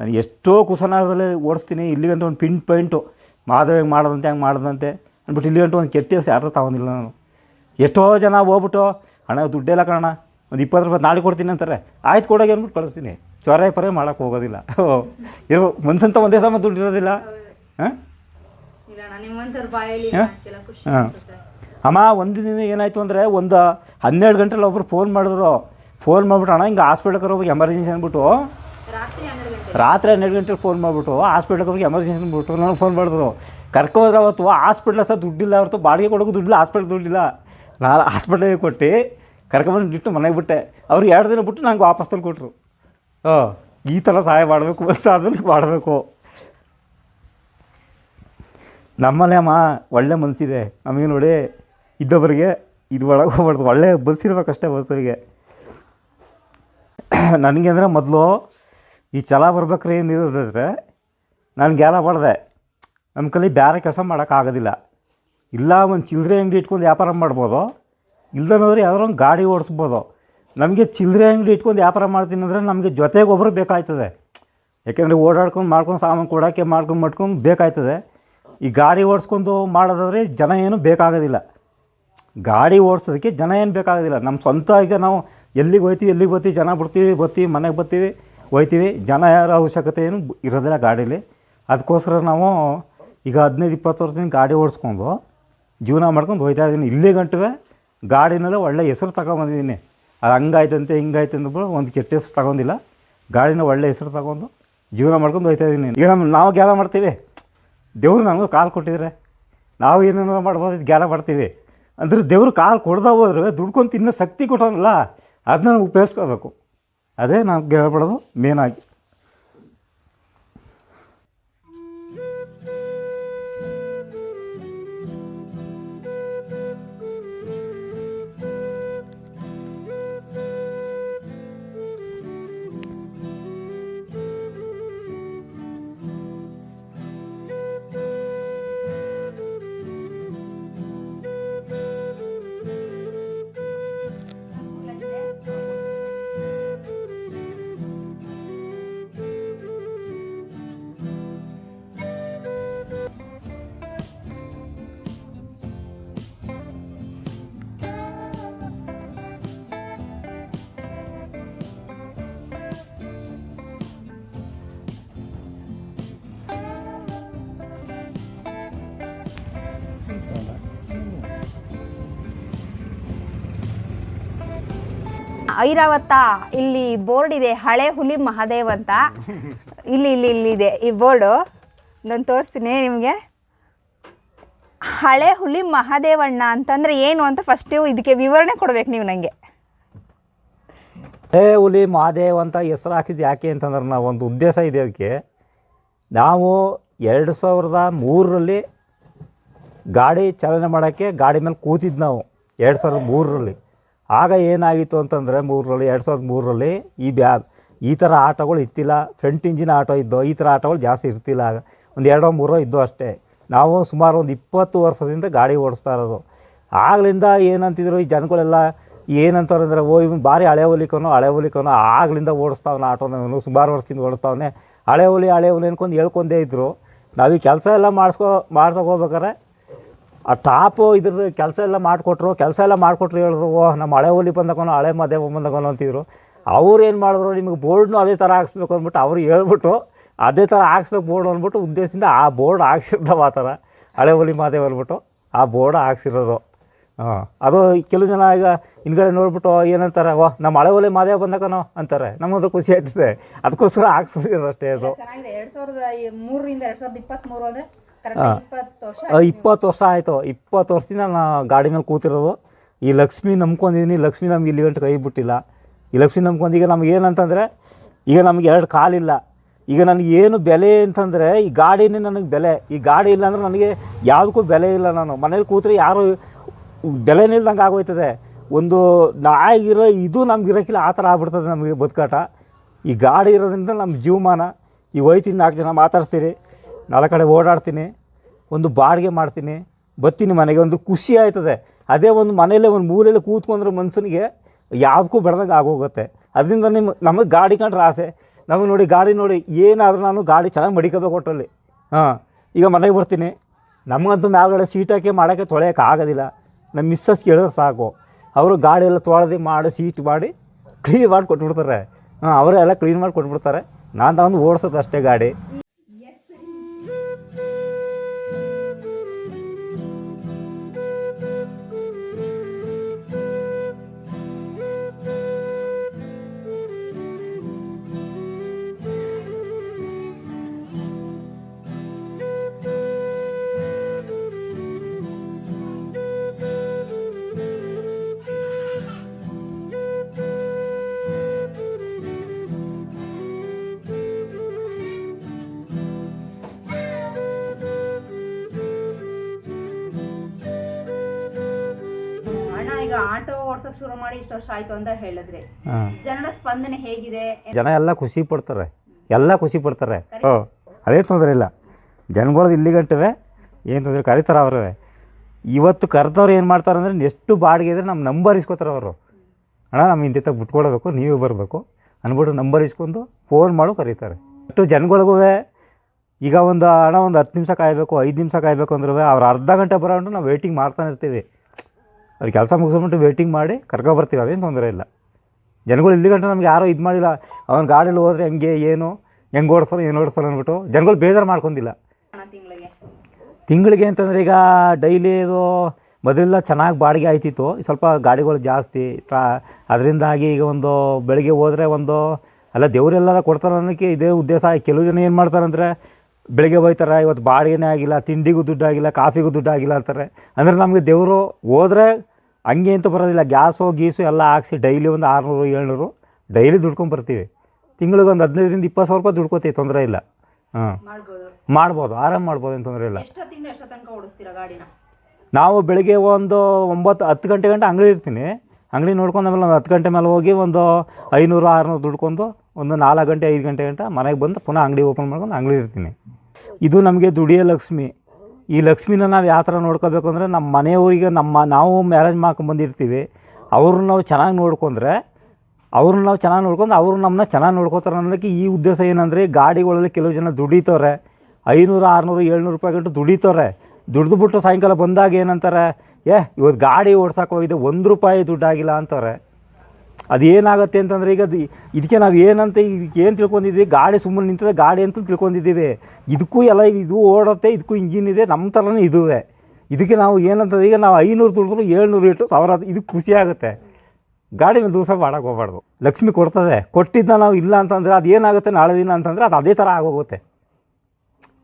Speaker 1: ನಾನು ಎಷ್ಟೋ ಕುಸನಗರದಲ್ಲಿ ಓಡಿಸ್ತೀನಿ ಇಲ್ಲಿಗಂತ ಒಂದು ಪಿನ್ ಪಾಯಿಂಟು. ಮಾಧವ ಹೆಂಗೆ ಮಾಡೋದಂತೆ ಹೆಂಗೆ ಮಾಡೋದಂತೆ ಅಂದ್ಬಿಟ್ಟು ಇಲ್ಲಿ ಗಂಟೆ ಒಂದು ಕೆಟ್ಟ ಹೆಸರು ಯಾರು ತಗೊಂಡಿಲ್ಲ ನಾನು. ಎಷ್ಟೋ ಜನ ಹೋಗ್ಬಿಟ್ಟು ಹಣ ದುಡ್ಡೆಲ್ಲ ಕಾರಣ ಒಂದು ಇಪ್ಪತ್ತು ರೂಪಾಯಿ ನಾಳೆ ಕೊಡ್ತೀನಿ ಅಂತಾರೆ. ಆಯ್ತು ಕೊಡೋಗಿ ಅಂದ್ಬಿಟ್ಟು ಕಳಿಸ್ತೀನಿ. ಚೊರೆ ಪರೇ ಮಾಡೋಕೆ ಹೋಗೋದಿಲ್ಲ. ಇರೋ ಮನ್ಸಂತ ಒಂದೇ ಸಮ ದುಡ್ಡು ಇರೋದಿಲ್ಲ? ಹಾಂ? ಹಾಂ? ಅಮ್ಮ ಒಂದು ದಿನ ಏನಾಯಿತು ಅಂದರೆ ಒಂದು ಹನ್ನೆರಡು ಗಂಟೆಲಿ ಒಬ್ಬರು ಫೋನ್ ಮಾಡಿದ್ರು. ಫೋನ್ ಮಾಡಿಬಿಟ್ಟು ಅಣ್ಣ ಹಿಂಗೆ ಹಾಸ್ಪಿಟ್ಲಿಗೆ ಹೋಗಿ ಎಮರ್ಜೆನ್ಸಿ ಅಂದ್ಬಿಟ್ಟು ರಾತ್ರಿ ಹನ್ನೆರಡು ಗಂಟೆಗೆ. ಫೋನ್ ಮಾಡಿಬಿಟ್ಟು ಹಾಸ್ಪಿಟ್ಲಿಗೆ ಹೋಗಿ ಎಮರ್ಜೆನ್ಸಿ ಬಿಟ್ಟು ನನಗೆ ಫೋನ್ ಮಾಡಿದ್ರು. ಕರ್ಕೋದ್ರೆ ಅವತ್ತು ಹಾಸ್ಪಿಟ್ಲ ಸಹ ದುಡ್ಡಿಲ್ಲ ಹೊರತು ಬಾಡಿಗೆ ಕೊಡೋಕೆ ದುಡ್ಡಿಲ್ಲ ಹಾಸ್ಪಿಟ್ಲ್ ದುಡ್ಡಿಲ್ಲ. ನಾನು ಹಾಸ್ಪಿಟ್ಲಿಗೆ ಕೊಟ್ಟು ಕರ್ಕೊಂಬಂದು ಬಿಟ್ಟು ಮನೆಗೆ ಬಿಟ್ಟೆ. ಅವ್ರು ಎರಡು ದಿನ ಬಿಟ್ಟು ನಂಗೆ ವಾಪಸ್ ತಂದು ಕೊಟ್ಟರು ಹಾಂ, ಈ ಥರ ಸಹಾಯ ಮಾಡಬೇಕು ಬಸ್ ಆದಮೇಲೆ ಮಾಡಬೇಕು. ನಮ್ಮಲ್ಲೇ ಅಮ್ಮ ಒಳ್ಳೆ ಮನಸ್ಸಿದೆ ನಮಗೆ ನೋಡಿ ಇದ್ದೊಬ್ಬರಿಗೆ ಇದು ಒಳಗೆ ಹೋಗ್ಬಾರ್ದು. ಒಳ್ಳೆ ಬಸ್ ಇರ್ಬೇಕಷ್ಟೇ ಬಸ್ಸರಿಗೆ ನನಗೆ ಅಂದರೆ ಮೊದಲು ಈ ಛಲ ಬರ್ಬೇಕ್ರಿ ಏನು ಇರೋದಿದ್ರೆ ನಾನು ಗ್ಯಾಲ ಬಡ್ದೆ ನಮ್ಮ ಕಲಿ ಬೇರೆ ಕೆಲಸ ಮಾಡೋಕ್ಕಾಗೋದಿಲ್ಲ ಇಲ್ಲ, ಒಂದು ಚಿಲ್ಲರೆ ಅಂಗಡಿ ಇಟ್ಕೊಂಡು ವ್ಯಾಪಾರ ಮಾಡ್ಬೋದು. ಇಲ್ದನೋದ್ರೆ ಯಾವ್ದಾರು ಒಂದು ಗಾಡಿ ಓಡಿಸ್ಬೋದು. ನಮಗೆ ಚಿಲ್ಲರೆ ಅಂಗಡಿ ಇಟ್ಕೊಂಡು ವ್ಯಾಪಾರ ಮಾಡ್ತೀನಿ ಅಂದರೆ ನಮಗೆ ಜೊತೆಗೆ ಒಬ್ಬರು ಬೇಕಾಯ್ತದೆ. ಯಾಕೆಂದರೆ ಓಡಾಡ್ಕೊಂಡು ಮಾಡ್ಕೊಂಡು ಸಾಮಾನು ಕೊಡೋಕ್ಕೆ ಮಾಡ್ಕೊಂಡು ಮಟ್ಕೊಂಡು ಬೇಕಾಯ್ತದೆ. ಈ ಗಾಡಿ ಓಡಿಸ್ಕೊಂಡು ಮಾಡೋದಾದ್ರೆ ಜನ ಏನು ಬೇಕಾಗೋದಿಲ್ಲ. ಗಾಡಿ ಓಡಿಸೋದಕ್ಕೆ ಜನ ಏನು ಬೇಕಾಗೋದಿಲ್ಲ. ನಮ್ಮ ಸ್ವಂತ ಈಗ ನಾವು ಎಲ್ಲಿಗೆ ಹೋಗ್ತೀವಿ ಎಲ್ಲಿಗೆ ಬರ್ತೀವಿ, ಜನ ಬಿಡ್ತೀವಿ ಬರ್ತೀವಿ, ಮನೆಗೆ ಬರ್ತೀವಿ. ಹೋಗ್ತೀವಿ ಜನ ಯಾರ ಅವಶ್ಯಕತೆ ಏನು ಇರೋದಿಲ್ಲ ಗಾಡೀಲಿ. ಅದಕ್ಕೋಸ್ಕರ ನಾವು ಈಗ ಹದಿನೈದು, ಇಪ್ಪತ್ತು ವರ್ಷದಿಂದ ಗಾಡಿ ಓಡಿಸ್ಕೊಂಡು ಜೀವನ ಮಾಡ್ಕೊಂಡು ಹೋಗ್ತಾ ಇದ್ದೀನಿ. ಇಲ್ಲಿ ಗಂಟುವೆ ಗಾಡಿನಲ್ಲೇ ಒಳ್ಳೆ ಹೆಸರು ತಗೊಂಬಂದಿದ್ದೀನಿ. ಅದು ಹಂಗಾಯ್ತಂತೆ ಹಿಂಗಾಯ್ತು ಅಂದ್ಬಿಟ್ಟು ಒಂದು ಕೆಟ್ಟ ಹೆಸರು ತಗೊಂಡಿಲ್ಲ. ಗಾಡಿನ ಒಳ್ಳೆ ಹೆಸರು ತಗೊಂಡು ಜೀವನ ಮಾಡ್ಕೊಂಡು ಹೋಗ್ತಾ ಇದ್ದೀನಿ. ಈಗ ನಮ್ಮ, ನಾವು ಗ್ಯಾಲ ಮಾಡ್ತೀವಿ. ದೇವ್ರು ನಮಗೂ ಕಾಲು ಕೊಟ್ಟಿದ್ರೆ. ನಾವು ಏನೇನೋ ಮಾಡ್ಬೋದು ಗ್ಯಾಲ ಮಾಡ್ತೀವಿ. ಅಂದರೆ ದೇವ್ರು ಕಾಲು ಕೊಡ್ದ ಹೋದ್ರೆ ದುಡ್ಕೊಂಡು ತಿನ್ನೋ ಶಕ್ತಿ ಕೊಟ್ಟೋನಲ್ಲ ಅದನ್ನ ನಾವು ಉಪಯೋಗಿಸ್ಕೋಬೇಕು. ಅದೇ ನಾವು ಹೇಳ್ಬಿಡೋದು ಮೇನಾಗಿ
Speaker 2: ಐರಾವತ, ಇಲ್ಲಿ ಬೋರ್ಡ್ ಇದೆ, ಹಳೆ ಹುಲಿ ಮಹಾದೇವ್ ಅಂತ. ಇಲ್ಲಿ ಇಲ್ಲಿ ಇದೆ ಈ ಬೋರ್ಡು. ನಾನು ತೋರಿಸ್ತೀನಿ ನಿಮಗೆ. ಹಳೆ ಹುಲಿ ಮಹಾದೇವಣ್ಣ ಅಂತಂದರೆ ಏನು ಅಂತ ಫಸ್ಟ್ ಇದಕ್ಕೆ ವಿವರಣೆ ಕೊಡ್ಬೇಕು ನೀವು ನನಗೆ
Speaker 1: ಹಳೆ ಹುಲಿ ಮಹಾದೇವ್ ಅಂತ ಹೆಸರು ಹಾಕಿದ್ದು ಯಾಕೆ ಅಂತಂದ್ರೆ ನಾವು ಒಂದು ಉದ್ದೇಶ ಇದೆ ಅದಕ್ಕೆ. ನಾವು ಎರಡು ಸಾವಿರದ ಮೂರರಲ್ಲಿ ಗಾಡಿ ಚಾಲನೆ ಮಾಡೋಕ್ಕೆ ಗಾಡಿ ಮೇಲೆ ಕೂತಿದ್ದು ನಾವು, ಎರಡು ಸಾವಿರದ ಮೂರರಲ್ಲಿ. ಆಗ ಏನಾಗಿತ್ತು ಅಂತಂದರೆ ಮೂರರಲ್ಲಿ, ಎರಡು ಸಾವಿರದ ಮೂರರಲ್ಲಿ ಈ ಬ್ಯಾ, ಈ ಥರ ಆಟೋಗಳು ಇತ್ತಿಲ್ಲ. ಫ್ರಂಟ್ ಇಂಜಿನ್ ಆಟೋ ಇದ್ದೋ, ಈ ಥರ ಆಟೋಗಳು ಜಾಸ್ತಿ ಇರ್ತಿಲ್ಲ. ಆಗ ಒಂದು ಎರಡೋ, ಮೂರೋ ಇದ್ದೋ ಅಷ್ಟೇ. ನಾವು ಸುಮಾರು ಒಂದು ಇಪ್ಪತ್ತು ವರ್ಷದಿಂದ ಗಾಡಿ ಓಡಿಸ್ತಾ ಇರೋದು. ಆಗಲಿಂದ ಏನಂತಿದ್ರು ಈ ಜನಗಳೆಲ್ಲ ಏನಂತಾರೆ ಅಂದರೆ, ಓ, ಇವನು ಭಾರಿ ಹಳೆ ಹುಲಿಕನು ಹಳೆ ಹುಲಿಕನು, ಆಗ್ಲಿಂದ ಓಡಿಸ್ತಾವನ ಆಟೋನ ಇವನು, ಸುಮಾರು ವರ್ಷದಿಂದ ಓಡಿಸ್ತಾವನೆ. ಹಳೆ ಹುಲಿ ಹಳೆ ಹುಲಿ ಅನ್ಕೊಂಡು ಹೇಳ್ಕೊಂಡೇ ಇದ್ದರು ನಾವು ಈ ಕೆಲಸ ಎಲ್ಲ ಮಾಡಿಸ್ಕೊ, ಮಾಡ್ಸೋಕೆ ಹೋಗ್ಬೇಕಾರೆ ಆ ಟಾಪು ಇದ್ರದ್ದು ಕೆಲಸ ಎಲ್ಲ ಮಾಡಿಕೊಟ್ರು, ಕೆಲಸ ಎಲ್ಲ ಮಾಡಿಕೊಟ್ರು ಹೇಳಿದ್ರು, ಓ, ನಮ್ಮ ಹಳೆ ಹೋಲಿ ಬಂದಕೋನೋ ಹಳೆ ಮದೇವ ಬಂದಕೋನೋ ಅಂತಿದ್ರು. ಅವ್ರು ಏನು ಮಾಡಿದ್ರು, ನಿಮಗೆ ಬೋರ್ಡ್ನು ಅದೇ ಥರ ಹಾಕ್ಸ್ಬೇಕು ಅಂದ್ಬಿಟ್ಟು ಅವ್ರು ಹೇಳ್ಬಿಟ್ಟು, ಅದೇ ಥರ ಹಾಕ್ಸ್ಬೇಕು ಬೋರ್ಡ್ ಅಂದ್ಬಿಟ್ಟು ಉದ್ದೇಶದಿಂದ ಆ ಬೋರ್ಡ್ ಹಾಕ್ಸಿರ್ತಾವ ಆ ಥರ. ಹಳೆ ಹೋಲಿ ಮಾದೇವ್ ಅಂದ್ಬಿಟ್ಟು ಆ ಬೋರ್ಡ್ ಹಾಕ್ಸಿರೋದು. ಹಾಂ, ಅದು ಕೆಲವು ಜನ ಈಗ ಹಿಂದ್ಗಡೆ ನೋಡ್ಬಿಟ್ಟು ಏನಂತಾರೆ, ಓ, ನಮ್ಮ ಹಳೆ ಹೋಲಿ ಮಾದೇವ ಬಂದಕನೋ ಅಂತಾರೆ. ನಮ್ಮದು ಖುಷಿ ಆಯ್ತದೆ ಅದಕ್ಕೋಸ್ಕರ ಹಾಕ್ಸಿರೋದು ಅಷ್ಟೇ ಅದು.
Speaker 2: ಎರಡು ಸಾವಿರದ ಮೂರರಿಂದ ಎರಡು ಸಾವಿರದ ಇಪ್ಪತ್ತ್ಮೂರು ಅಂದರೆ ಇಪ್ಪತ್ತು ವರ್ಷ
Speaker 1: ಆ, ಇಪ್ಪತ್ತು ವರ್ಷ ಆಯಿತು. ಇಪ್ಪತ್ತು ವರ್ಷದಿಂದ ನಾನು ಗಾಡಿ ಮೇಲೆ ಕೂತಿರೋದು. ಈ ಲಕ್ಷ್ಮಿ ನಂಬ್ಕೊಂಡಿದ್ದೀನಿ ಲಕ್ಷ್ಮಿ ನಮ್ಗೆ ಇಲ್ಲಿ ಗಂಟು ಕೈ ಬಿಟ್ಟಿಲ್ಲ. ಈ ಲಕ್ಷ್ಮಿ ನಂಬ್ಕೊಂಡು ಈಗ ನಮ್ಗೆ ಏನಂತಂದರೆ ಈಗ ನಮ್ಗೆ ಎರಡು ಕಾಲಿಲ್ಲ. ಈಗ ನನಗೆ ಏನು ಬೆಲೆ ಅಂತಂದರೆ ಈ ಗಾಡಿನೇ ನನಗೆ ಬೆಲೆ. ಈ ಗಾಡಿ ಇಲ್ಲ ಅಂದರೆ ನನಗೆ ಯಾವುದಕ್ಕೂ ಬೆಲೆ ಇಲ್ಲ ನಾನು. ಮನೇಲಿ ಕೂತ್ರೆ ಯಾರು ಬೆಲೆ ನಿಲ್ದಂಗೆ ಆಗೋಯ್ತದೆ. ಒಂದು ನಾಯಿಗಿರೋ ಇದು ನಮ್ಗೆ ಇರೋಕ್ಕಿಲ್ಲ. ಆ ಥರ ಆಗ್ಬಿಡ್ತದೆ ನಮಗೆ ಬದುಕಾಟ. ಈ ಗಾಡಿ ಇರೋದ್ರಿಂದ ನಮ್ಮ ಜೀವಮಾನ. ಈ ಹೋಯ್ತೀನಿ ನಾಲ್ಕು ಜನ ಮಾತಾಡ್ಸ್ತೀರಿ. ನಾಲ್ಕು ಕಡೆ ಓಡಾಡ್ತೀನಿ, ಒಂದು ಬಾಡಿಗೆ ಮಾಡ್ತೀನಿ, ಬತ್ತೀನಿ ಮನೆಗೆ, ಒಂದು ಖುಷಿ ಆಯ್ತದೆ. ಅದೇ ಒಂದು ಮನೆಯಲ್ಲೇ, ಒಂದು ಮೂಲೆಯಲ್ಲಿ ಕೂತ್ಕೊಂಡ್ರೆ ಮನುಷ್ಯನಿಗೆ ಯಾವುದಕ್ಕೂ ಬೆಳೆದಂಗೆ ಆಗೋಗುತ್ತೆ. ಅದರಿಂದ ನಿಮ್ಮ ನಮಗೆ ಗಾಡಿ ಕಂಡ್ರೆ ಆಸೆ. ನಮಗೆ ನೋಡಿ, ಗಾಡಿ ನೋಡಿ, ಏನಾದರೂ ನಾನು ಗಾಡಿ ಚೆನ್ನಾಗಿ ಮಡಿಕೋಬೇಕು ಒಟ್ಟಲ್ಲಿ. ಹಾಂ, ಈಗ ಮನೆಗೆ ಬರ್ತೀನಿ. ನಮಗಂತೂ ಮ್ಯಾಲ್ಗಡೆ ಸೀಟ್ ಹಾಕಿ ಮಾಡೋಕ್ಕೆ ತೊಳೆಯೋಕೆ ಆಗೋದಿಲ್ಲ. ನಮ್ಮ ಮಿಸ್ಸಸ್ ಕೇಳಿದ್ರೆ ಸಾಕು. ಅವರು ಗಾಡಿ ಎಲ್ಲ ತೊಳೆದು ಮಾಡಿ, ಸೀಟ್ ಮಾಡಿ ಕ್ಲೀನ್ ಮಾಡಿ ಕೊಟ್ಬಿಡ್ತಾರೆ. ಹಾಂ ಅವರೇ ಎಲ್ಲ ಕ್ಲೀನ್ ಮಾಡಿ ಕೊಟ್ಬಿಡ್ತಾರೆ. ನಾನು ತಗೊಂಡು ಓಡಿಸೋದು ಅಷ್ಟೇ ಗಾಡಿ.
Speaker 2: ಓಡ್ಸೋಕೆ ಶುರು ಮಾಡಿ ಇಷ್ಟು ವರ್ಷ ಆಯ್ತು ಅಂತ ಹೇಳಿದ್ರಿ. ಜನರ ಸ್ಪಂದನೆ ಹೇಗಿದೆ?
Speaker 1: ಜನ ಎಲ್ಲ ಖುಷಿ ಪಡ್ತಾರೆ. ಎಲ್ಲ ಖುಷಿ ಪಡ್ತಾರೆ. ಓ ಅದೇ ತೊಂದರೆ ಇಲ್ಲ. ಜನಗಳದ್ದು ಇಲ್ಲಿ ಗಂಟವೆ ಏನು ತೊಂದರೆ ಕರೀತಾರೆ ಅವರು. ಇವತ್ತು ಕರೆದವ್ರು ಏನು ಮಾಡ್ತಾರೆ ಅಂದರೆ ಎಷ್ಟು ಬಾಡಿಗೆ ಇದ್ರೆ ನಮ್ಮ ನಂಬರ್ ಇಸ್ಕೋತಾರೆ ಅವರು. ಅಣ್ಣ ನಮ್ಮ ಇಂತಿತ್ತ ಬಿಟ್ಕೊಳ್ಬೇಕು ನೀವೇ ಬರಬೇಕು. ಅಂದ್ಬಿಟ್ಟು ನಂಬರ್ ಇಸ್ಕೊಂಡು ಫೋನ್ ಮಾಡು ಕರೀತಾರೆ. ಅಷ್ಟು ಜನಗಳಿಗೂ ಈಗ ಒಂದು ಹಣ ಒಂದು ಹತ್ತು ನಿಮಿಷ ಕಾಯಬೇಕು ಐದು ನಿಮಿಷ ಕಾಯಬೇಕು ಅಂದ್ರೂ ಅವ್ರು ಅರ್ಧ ಗಂಟೆ ಬರೋಂಡು ನಾವು ವೇಟಿಂಗ್ ಮಾಡ್ತಾನೆ ಇರ್ತೀವಿ. ಅವ್ರು ಕೆಲಸ ಮುಗಿಸ್ಬಿಟ್ಟು ವೇಟಿಂಗ್ ಮಾಡಿ ಕರ್ಕೊಬರ್ತೀವಿ ಅದೇನು ತೊಂದರೆ ಇಲ್ಲ. ಜನಗಳು ಇಲ್ಲಿ ಗಂಟೆ ನಮ್ಗೆ ಯಾರೋ ಇದು ಮಾಡಿಲ್ಲ. ಅವ್ನ ಗಾಡಿಯಲ್ಲಿ ಹೋದ್ರೆ ಹೆಂಗೆ ಏನು ಹೆಂಗೆ ಓಡಿಸ್ತಾರೋ ಏನು ಓಡಿಸ್ತಾರೋ ಅಂದ್ಬಿಟ್ಟು ಜನಗಳು ಬೇಜಾರು ಮಾಡ್ಕೊಂಡಿಲ್ಲ.
Speaker 2: ತಿಂಗಳಿಗೆ?
Speaker 1: ಅಂತಂದರೆ ಈಗ ಡೈಲಿ ಇದು ಮೊದಲೆಲ್ಲ ಚೆನ್ನಾಗಿ ಬಾಡಿಗೆ ಆಯ್ತಿತ್ತು. ಸ್ವಲ್ಪ ಗಾಡಿಗಳು ಜಾಸ್ತಿ ಟ್ರಾ ಅದರಿಂದಾಗಿ ಈಗ ಒಂದು ಬೆಳಗ್ಗೆ ಹೋದರೆ ಒಂದು ಅಲ್ಲ ದೇವರೆಲ್ಲರ ಕೊಡ್ತಾರೆ ಅನ್ನೋಕ್ಕೆ ಇದೇ ಉದ್ದೇಶ. ಕೆಲವು ಜನ ಏನು ಮಾಡ್ತಾರೆ ಅಂದರೆ ಬೆಳಿಗ್ಗೆ ಹೋಯ್ತಾರೆ ಇವತ್ತು ಬಾಡಿಗೆನೇ ಆಗಿಲ್ಲ ತಿಂಡಿಗೂ ದುಡ್ಡು ಆಗಿಲ್ಲ ಕಾಫಿಗೂ ದುಡ್ಡು ಆಗಿಲ್ಲ ಅಂತಾರೆ. ಅಂದರೆ ನಮಗೆ ದೇವರು ಹೋದರೆ ಹಂಗೆ ಅಂತೂ ಬರೋದಿಲ್ಲ. ಗ್ಯಾಸು ಗೀಸು ಎಲ್ಲ ಹಾಕ್ಸಿ ಡೈಲಿ ಒಂದು ಆರುನೂರು ಏಳ್ನೂರು ಡೈಲಿ ದುಡ್ಕೊಂಡು ಬರ್ತೀವಿ. ತಿಂಗಳಿಗೆ ಒಂದು ಹದಿನೈದರಿಂದ ಇಪ್ಪತ್ತು ಸಾವಿರ ರೂಪಾಯಿ ದುಡ್ಕೋತೀವಿ ತೊಂದರೆ ಇಲ್ಲ. ಹಾಂ.
Speaker 2: ಮಾಡ್ಬೋದು.
Speaker 1: ಆರಾಮ ಮಾಡ್ಬೋದು ಏನು ತೊಂದರೆ ಇಲ್ಲ. ನಾವು ಬೆಳಿಗ್ಗೆ ಒಂದು ಒಂಬತ್ತು ಹತ್ತು ಗಂಟೆ ಗಂಟೆ ಅಂಗಡಿ ಇರ್ತೀನಿ. ಅಂಗಡಿ ನೋಡ್ಕೊಂಡು ಆಮೇಲೆ ಒಂದು ಹತ್ತು ಗಂಟೆ ಮೇಲೆ ಹೋಗಿ ಒಂದು ಐನೂರು ಆರುನೂರು ದುಡ್ಕೊಂಡು ಒಂದು ನಾಲ್ಕು ಗಂಟೆ, ಐದು ಗಂಟೆ ಗಂಟ ಮನೆಗೆ ಬಂದು ಪುನಃ ಅಂಗಡಿ ಓಪನ್ ಮಾಡ್ಕೊಂಡು ಅಂಗಡಿ ಇರ್ತೀನಿ. ಇದು ನಮಗೆ ದುಡಿಯೋ ಲಕ್ಷ್ಮಿ. ಈ ಲಕ್ಷ್ಮಿನ ನಾವು ಯಾವ ಥರ ನೋಡ್ಕೋಬೇಕು ಅಂದರೆ ನಮ್ಮ ಮನೆಯವರಿಗೆ ನಮ್ಮ ನಾವು ಮ್ಯಾರೇಜ್ ಮಾಡ್ಕೊಂಡು ಬಂದಿರ್ತೀವಿ. ಅವ್ರನ್ನ ನಾವು ಚೆನ್ನಾಗಿ ನೋಡ್ಕೊಂಡ್ರೆ, ಅವ್ರನ್ನ ನಾವು ಚೆನ್ನಾಗಿ ನೋಡ್ಕೊಂಡು ಅವರು ನಮ್ಮನ್ನ ಚೆನ್ನಾಗಿ ನೋಡ್ಕೋತಾರೆ ಅನ್ನೋದಕ್ಕೆ ಈ ಉದ್ದೇಶ ಏನಂದರೆ ಗಾಡಿಗಳಲ್ಲಿ ಕೆಲವು ಜನ ದುಡಿತವ್ರೆ. ಐನೂರು, ಆರುನೂರು, ಏಳ್ನೂರು ರೂಪಾಯಿ ಗಂಟು ದುಡಿತವ್ರೆ. ದುಡ್ದುಬಿಟ್ಟು ಸಾಯಂಕಾಲ ಬಂದಾಗ ಏನಂತಾರೆ, ಏ ಇವತ್ತು ಗಾಡಿ ಓಡ್ಸೋಕೆ ಹೋಗಿದ್ದೆ, ಒಂದು ರೂಪಾಯಿ ದುಡ್ಡಾಗಿಲ್ಲ ಅಂತಾರೆ ಅದೇನಾಗುತ್ತೆ ಅಂತಂದರೆ ಈಗ ಅದು ಇದಕ್ಕೆ ನಾವು ಏನಂತ ಇದಕ್ಕೆ ಏನು ತಿಳ್ಕೊಂಡಿದ್ದೀವಿ? ಗಾಡಿ ಸುಮ್ಮನೆ ನಿಂತದೆ, ಗಾಡಿ ಅಂತ ತಿಳ್ಕೊಂಡಿದ್ದೀವಿ. ಇದಕ್ಕೂ ಎಲ್ಲ ಇದು ಓಡುತ್ತೆ, ಇದಕ್ಕೂ ಇಂಜಿನ್ ಇದೆ ನಮ್ಮ ಥರನೇ ಇದುವೆ. ಇದಕ್ಕೆ ನಾವು ಏನಂತಂದ್ರೆ ಈಗ ನಾವು ಐನೂರು ತುಳಿದ್ರು ಏಳ್ನೂರು ಇಟ್ಟು ಸಾವಿರ ಇದಕ್ಕೆ ಖುಷಿ ಆಗುತ್ತೆ. ಗಾಡಿ ಒಂದು ದಿವಸ ಮಾಡೋಕ್ಕೆ ಹೋಗ್ಬಾರ್ದು. ಲಕ್ಷ್ಮಿ ಕೊಡ್ತದೆ. ಕೊಟ್ಟಿದ್ದ ನಾವು ಇಲ್ಲ ಅಂತಂದರೆ ಅದು ಏನಾಗುತ್ತೆ ನಾಳೆ ದಿನ ಅಂತಂದರೆ ಅದು ಅದೇ ಥರ ಆಗೋಗುತ್ತೆ.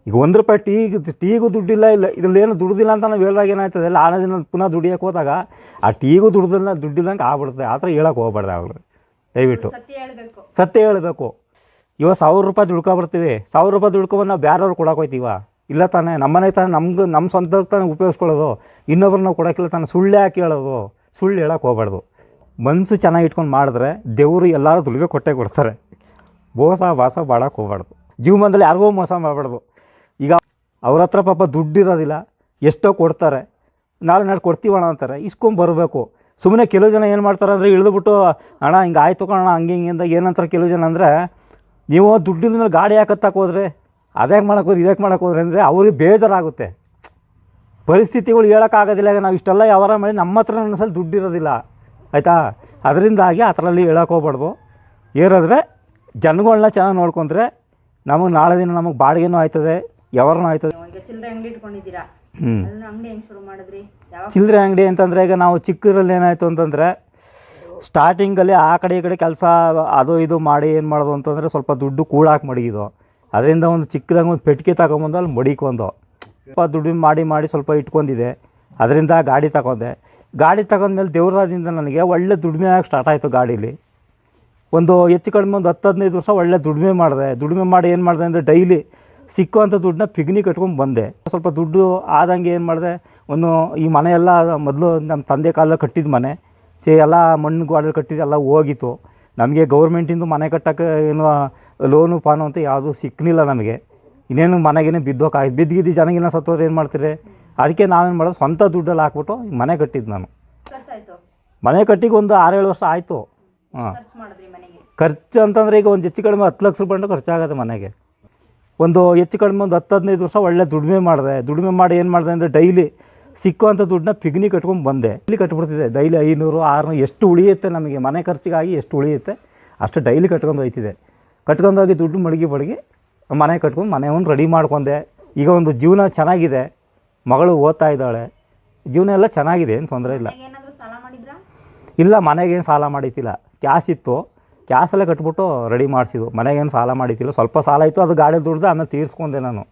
Speaker 1: ಈಗ ಒಂದು ರೂಪಾಯಿ ಟೀಗೆ ಟೀಗೂ ದುಡ್ಡಿಲ್ಲ ಇಲ್ಲ ಇದ್ರಲ್ಲಿ ಏನು ದುಡ್ದಿಲ್ಲ ಅಂತ ನಾವು ಹೇಳಿದಾಗ ಏನಾಯ್ತದೆ? ಇಲ್ಲ ಆನೆ ದಿನ ಪುನಃ ದುಡಿಯೋಕೆ ಹೋದಾಗ ಆ ಟೀಗೂ ದುಡ್ದಿಲ್ಲ ದುಡ್ಡಿಲ್ಲಂಗೆ ಆಗ್ಬಿಡುತ್ತೆ. ಆ ಥರ ಹೇಳಕ್ಕೆ ಹೋಗ್ಬಾರ್ದು ಅವರು. ದಯವಿಟ್ಟು.
Speaker 2: ಸತ್ಯ ಹೇಳ್ಬೇಕು.
Speaker 1: ಇವಾಗ ಸಾವಿರ ರೂಪಾಯಿ ದುಡ್ಕೊಬರ್ತೀವಿ ಸಾವಿರ ರೂಪಾಯಿ ದುಡ್ಕೊಬಂದು ನಾವು ಬೇರೆಯವ್ರು ಕೊಡಕ್ಕೆ ಹೋಯ್ತೀವ? ಇಲ್ಲ ತಾನೇ. ನಮ್ಮನೆ ತಾನೇ ನಮ್ಗೆ ನಮ್ಮ ಸ್ವಂತ ತಾನೇ ಉಪಯೋಗಿಸ್ಕೊಳ್ಳೋದು. ಇನ್ನೊಬ್ರು ನಾವು ಕೊಡೋಕ್ಕಿಲ್ಲ ತಾನೇ. ಸುಳ್ಳು ಯಾಕೆ ಹೇಳೋದು? ಸುಳ್ಳು ಹೇಳಕ್ಕೆ ಹೋಗ್ಬಾರ್ದು. ಮನಸ್ಸು ಚೆನ್ನಾಗಿ ಇಟ್ಕೊಂಡು ಮಾಡಿದ್ರೆ ದೇವರು ಎಲ್ಲರೂ ದುಡ್ಗೆ ಕೊಟ್ಟೆ ಕೊಡ್ತಾರೆ. ಮೋಸ ವಾಸ ಮಾಡೋಕೆ ಹೋಗ್ಬಾರ್ದು. ಜೀವನದಲ್ಲಿ ಯಾರಿಗೂ ಮೋಸ ಮಾಡಬಾರ್ದು. ಈಗ ಅವ್ರ ಹತ್ರ ಪಾಪ ದುಡ್ಡಿರೋದಿಲ್ಲ, ಎಷ್ಟೋ ಕೊಡ್ತಾರೆ. ನಾಳೆ ನಾಳೆ ಕೊಡ್ತೀವಣ ಅಂತಾರೆ. ಇಸ್ಕೊಂಬರಬೇಕು ಸುಮ್ಮನೆ ಕೆಲವು ಜನ ಏನು ಮಾಡ್ತಾರೆ ಅಂದರೆ ಇಳಿದುಬಿಟ್ಟು, ಅಣ್ಣ, ಹಿಂಗೆ ಆಯ್ತು ಕಣ ಹಂಗೆ ಹಿಂಗೆ ಅಂದಾಗ ಏನಂತಾರೆ ಕೆಲವು ಜನ ಅಂದರೆ, ನೀವು ದುಡ್ಡಿದ ಮೇಲೆ ಗಾಡಿ ಹಾಕತ್ತಕ್ಕೆ ಹೋದ್ರೆ, ಅದ್ಯಾಕೆ ಮಾಡೋಕ್ಕೋದ್ರೆ ಇದಕ್ಕೆ ಮಾಡೋಕ್ಕೋದ್ರೆ ಅಂದರೆ ಅವ್ರಿಗೆ ಬೇಜಾರಾಗುತ್ತೆ. ಪರಿಸ್ಥಿತಿಗಳು ಹೇಳೋಕ್ಕಾಗೋದಿಲ್ಲ ನಾವು ಇಷ್ಟೆಲ್ಲ ವ್ಯವಹಾರ ಮಾಡಿ ನಮ್ಮ ಹತ್ರ ಒಂದ್ಸಲ ದುಡ್ಡಿರೋದಿಲ್ಲ. ಆಯಿತಾ? ಅದರಿಂದಾಗಿ ಆ ಥರಲ್ಲಿ ಹೇಳೋಕೆ ಹೋಗ್ಬಾರ್ದು. ಏರಾದರೆ ಜನಗಳನ್ನ ಚೆನ್ನಾಗಿ ನೋಡ್ಕೊಂಡ್ರೆ, ನಮಗೆ ನಾಳೆ ದಿನ ನಮಗೆ ಬಾಡಿಗೆನೂ ಆಯ್ತದೆ. ಆಯ್ತದೆ?
Speaker 2: ಈಗ ಚಿಲ್ಲರೆ ಅಂಗಡಿ ಇಟ್ಕೊಂಡಿದ್ದೀರಾ?
Speaker 1: ಹ್ಞೂ
Speaker 2: ಅದನ್ನ ಅಂಗಡಿ ಹೆಂಗ್ ಶುರು ಮಾಡಿದ್ರಿ? ಯಾವಾಗ
Speaker 1: ಚಿಲ್ಲರೆ ಅಂಗಡಿ ಅಂತಂದರೆ ಈಗ ನಾವು ಚಿಕ್ಕದ್ರಲ್ಲಿ ಏನಾಯಿತು ಅಂತಂದರೆ ಸ್ಟಾರ್ಟಿಂಗಲ್ಲಿ ಆ ಕಡೆ ಈ ಕಡೆ ಕೆಲಸ ಅದು ಇದು ಮಾಡಿ ಏನು ಮಾಡೋದು ಅಂತಂದರೆ ಸ್ವಲ್ಪ ದುಡ್ಡು ಕೂಡಾಕಿ ಮಡಗಿದ್ದು ಅದರಿಂದ ಒಂದು ಚಿಕ್ಕದಾಗಿ ಒಂದು ಪೆಟ್ಟಿಗೆ ತಗೊಂಬಂದು ಅಲ್ಲಿ ಮಡಿಕೊಂಡು ಸ್ವಲ್ಪ ದುಡ್ಡು ಮಾಡಿ ಮಾಡಿ ಸ್ವಲ್ಪ ಇಟ್ಕೊಂಡಿದ್ದೆ. ಅದರಿಂದ ಗಾಡಿ ತಗೊಂಡೆ. ಗಾಡಿ ತಗೊಂಡ್ಮೇಲೆ ದೇವ್ರದಿಂದ ನನಗೆ ಒಳ್ಳೆ ದುಡಿಮೆ ಆಗಿ ಸ್ಟಾರ್ಟ್ ಆಯಿತು ಗಾಡೀಲಿ. ಒಂದು ಹೆಚ್ಚು ಕಡಿಮೆ ಒಂದು ಹತ್ತು ಹದಿನೈದು ವರ್ಷ ಒಳ್ಳೆ ದುಡಿಮೆ ಮಾಡಿದೆ. ದುಡಿಮೆ ಮಾಡಿ ಏನು ಮಾಡಿದೆ ಅಂದರೆ ಡೈಲಿ ಸಿಕ್ಕುವಂಥ ದುಡ್ಡನ್ನ ಪಿಗ್ನಿ ಕಟ್ಕೊಂಡು ಬಂದೆ. ಸ್ವಲ್ಪ ದುಡ್ಡು ಆದಂಗೆ ಏನು ಮಾಡಿದೆ ಒಂದು ಈ ಮನೆ ಎಲ್ಲ ಮೊದಲು ನಮ್ಮ ತಂದೆ ಕಾಲದಲ್ಲಿ ಕಟ್ಟಿದ ಮನೆ. ಸೇ ಎಲ್ಲ ಮಣ್ಣು ಗಾಡಲ್ಲಿ ಕಟ್ಟಿದ್ದು ಎಲ್ಲ ಹೋಗಿತ್ತು. ನಮಗೆ ಗೌರ್ಮೆಂಟಿಂದು ಮನೆ ಕಟ್ಟೋಕ್ಕೆ ಏನು ಲೋನು ಪಾನು ಅಂತ ಯಾವುದೂ ಸಿಕ್ಕಲಿಲ್ಲ ನಮಗೆ. ಇನ್ನೇನು ಮನೆಗೇನೆ ಬಿದ್ದೋಕಾಯ್ತು ಬಿದ್ದಿದ್ದು ಜನಗಿನ ಸತ್ತೋದ್ರೆ ಏನು ಮಾಡ್ತೀರಿ? ಅದಕ್ಕೆ ನಾವೇನು ಮಾಡೋದು ಸ್ವಂತ ದುಡ್ಡಲ್ಲಿ ಹಾಕ್ಬಿಟ್ಟು ಮನೆ ಕಟ್ಟಿದ್ದು ನಾನು. ಮನೆ ಕಟ್ಟಿಗೆ ಒಂದು ಆರೇಳು ವರ್ಷ ಆಯಿತು. ಹಾಂ.
Speaker 2: ಖರ್ಚು
Speaker 1: ಅಂತಂದರೆ ಈಗ ಒಂದು ಹೆಚ್ಚು ಕಡಿಮೆ ಹತ್ತು ಲಕ್ಷ ರೂಪಾಯಿ ಖರ್ಚಾಗುತ್ತೆ ಮನೆಗೆ. ಒಂದು ಹೆಚ್ಚು ಕಡಿಮೆ ಒಂದು ಹತ್ತು ಹದಿನೈದು ವರ್ಷ ಒಳ್ಳೆ ದುಡಿಮೆ ಮಾಡಿದೆ. ದುಡಿಮೆ ಮಾಡಿ ಏನು ಮಾಡಿದೆ ಅಂದರೆ ಡೈಲಿ ಸಿಕ್ಕುವಂಥ ದುಡ್ಡನ್ನ ಪಿಗ್ನಿ ಕಟ್ಕೊಂಡು ಬಂದೆ. ಇಲ್ಲಿ ಕಟ್ಬಿಡ್ತಿದ್ದೆ. ಡೈಲಿ ಐನೂರು ಆರುನೂರು ಎಷ್ಟು ಉಳಿಯುತ್ತೆ ನಮಗೆ? ಮನೆ ಖರ್ಚಿಗಾಗಿ ಎಷ್ಟು ಉಳಿಯುತ್ತೆ? ಅಷ್ಟು ಡೈಲಿ ಕಟ್ಕೊಂಡು ಹೋಯ್ತಿದೆ ಕಟ್ಕೊಂಡೋಗಿ ದುಡ್ಡು ಮಡಗಿ ಬಡಗಿ ಮನೆ ಕಟ್ಕೊಂಡು ಮನೆ ಒಂದು ರೆಡಿ ಮಾಡ್ಕೊಂಡೆ. ಈಗ ಒಂದು ಜೀವನ ಚೆನ್ನಾಗಿದೆ. ಮಗಳು ಓದ್ತಾ ಇದ್ದಾಳೆ. ಜೀವನ ಎಲ್ಲ ಚೆನ್ನಾಗಿದೆ ಏನು ತೊಂದರೆ ಇಲ್ಲ. ಇಲ್ಲ ಮನೆಗೇನು ಸಾಲ ಮಾಡಿತ್ತಿಲ್ಲ ಕ್ಯಾಶ್ ಇತ್ತು. ಕ್ಯಾಶಲ್ಲೇ ಕಟ್ಬಿಟ್ಟು ರೆಡಿ ಮಾಡಿಸಿದ್ದು ಮನೆಗೇನು ಸಾಲ ಮಾಡಿತ್ತಿಲ್ಲ ಸ್ವಲ್ಪ ಸಾಲ ಆಯಿತು ಅದು ಗಾಡಿ ದುಡ್ದು ಆಮೇಲೆ ತೀರಿಸ್ಕೊಂಡೆ ನಾನು.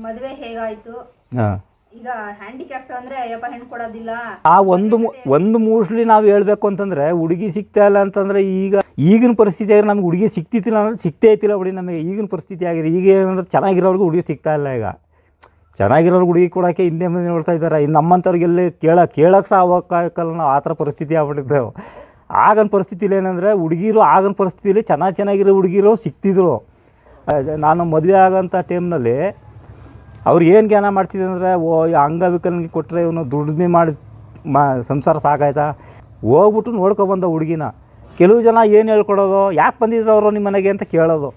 Speaker 2: ಮದುವೆ ಹೇಗಾಯ್ತು?
Speaker 1: ಹಾಂ.
Speaker 2: ಈಗ ಹ್ಯಾಂಡಿಕ್ಯಾಪ್ಟ್ ಅಂದ್ರೆ ಅಯ್ಯಪ್ಪ ಹೆಣ್ಣು ಕೊಡೋದಿಲ್ಲ.
Speaker 1: ಆ ಒಂದು ಮು- ಒಂದು ಮೋಸ್ಟ್ಲಿ ನಾವು ಹೇಳ್ಬೇಕು ಅಂತಂದರೆ ಹುಡುಗಿ ಸಿಗ್ತಾ ಇಲ್ಲ ಅಂತಂದರೆ ಈಗ ಈಗಿನ ಪರಿಸ್ಥಿತಿ ಆಗಿರೋ ನಮ್ಗೆ ಹುಡುಗಿ ಸಿಗ್ತಿತ್ತಿಲ್ಲ ಅಂದ್ರೆ ಸಿಗ್ತೇ ಇತ್ತಿಲ್ಲ ಬಿಡಿ ನಮಗೆ. ಈಗಿನ ಪರಿಸ್ಥಿತಿ ಆಗಿದೆ ಈಗ ಏನಂದ್ರೆ ಚೆನ್ನಾಗಿರೋರ್ಗೂ ಹುಡುಗಿ ಸಿಗ್ತಾ ಇಲ್ಲ ಈಗ. ಚೆನ್ನಾಗಿರೋರ್ಗೆ ಹುಡುಗಿ ಕೊಡೋಕ್ಕೆ ಹಿಂದೆ ಮುಂದೆ ನೋಡ್ತಾ ಇದ್ದಾರೆ. ಇನ್ನು ನಮ್ಮಂಥವ್ರಿಗೆಲ್ಲಿ ಕೇಳ ಕೇಳಕ್ಕೆ ಸಹ ಹೋಗಕ್ಕಾಗಲ್ಲ ನಾವು ಆ ಥರ ಪರಿಸ್ಥಿತಿ ಆಗ್ಬಿಟ್ಟಿದ್ದೆವು ಆಗಿನ ಪರಿಸ್ಥಿತಿಲಿ ಏನಂದರೆ ಹುಡುಗಿರು ಆಗಿನ ಪರಿಸ್ಥಿತಿಲಿ ಚೆನ್ನಾಗಿ ಚೆನ್ನಾಗಿರೋ ಹುಡುಗಿರು ಸಿಗ್ತಿದ್ರು ನಾನು ಮದುವೆ ಆಗೋಂಥ ಟೈಮ್ನಲ್ಲಿ ಅವ್ರು ಏನು ಜ್ಞಾನ ಮಾಡ್ತಿದ್ದೆ ಅಂದರೆ, ಓ ಅಂಗವಿಕಲನಿಗೆ ಕೊಟ್ಟರೆ ಇವನು ದುಡಿಮೆ ಮಾಡಿ, ಮಾ, ಸಂಸಾರ ಸಾಕಾಯ್ತಾ? ಹೋಗ್ಬಿಟ್ಟು ನೋಡ್ಕೊಬಂದ ಹುಡುಗಿನ. ಕೆಲವು ಜನ ಏನು ಹೇಳ್ಕೊಡೋದು? ಯಾಕೆ ಬಂದಿದ್ರು ಅವರು ನಿಮ್ಮ ಮನೆಗೆ ಅಂತ ಕೇಳೋದು.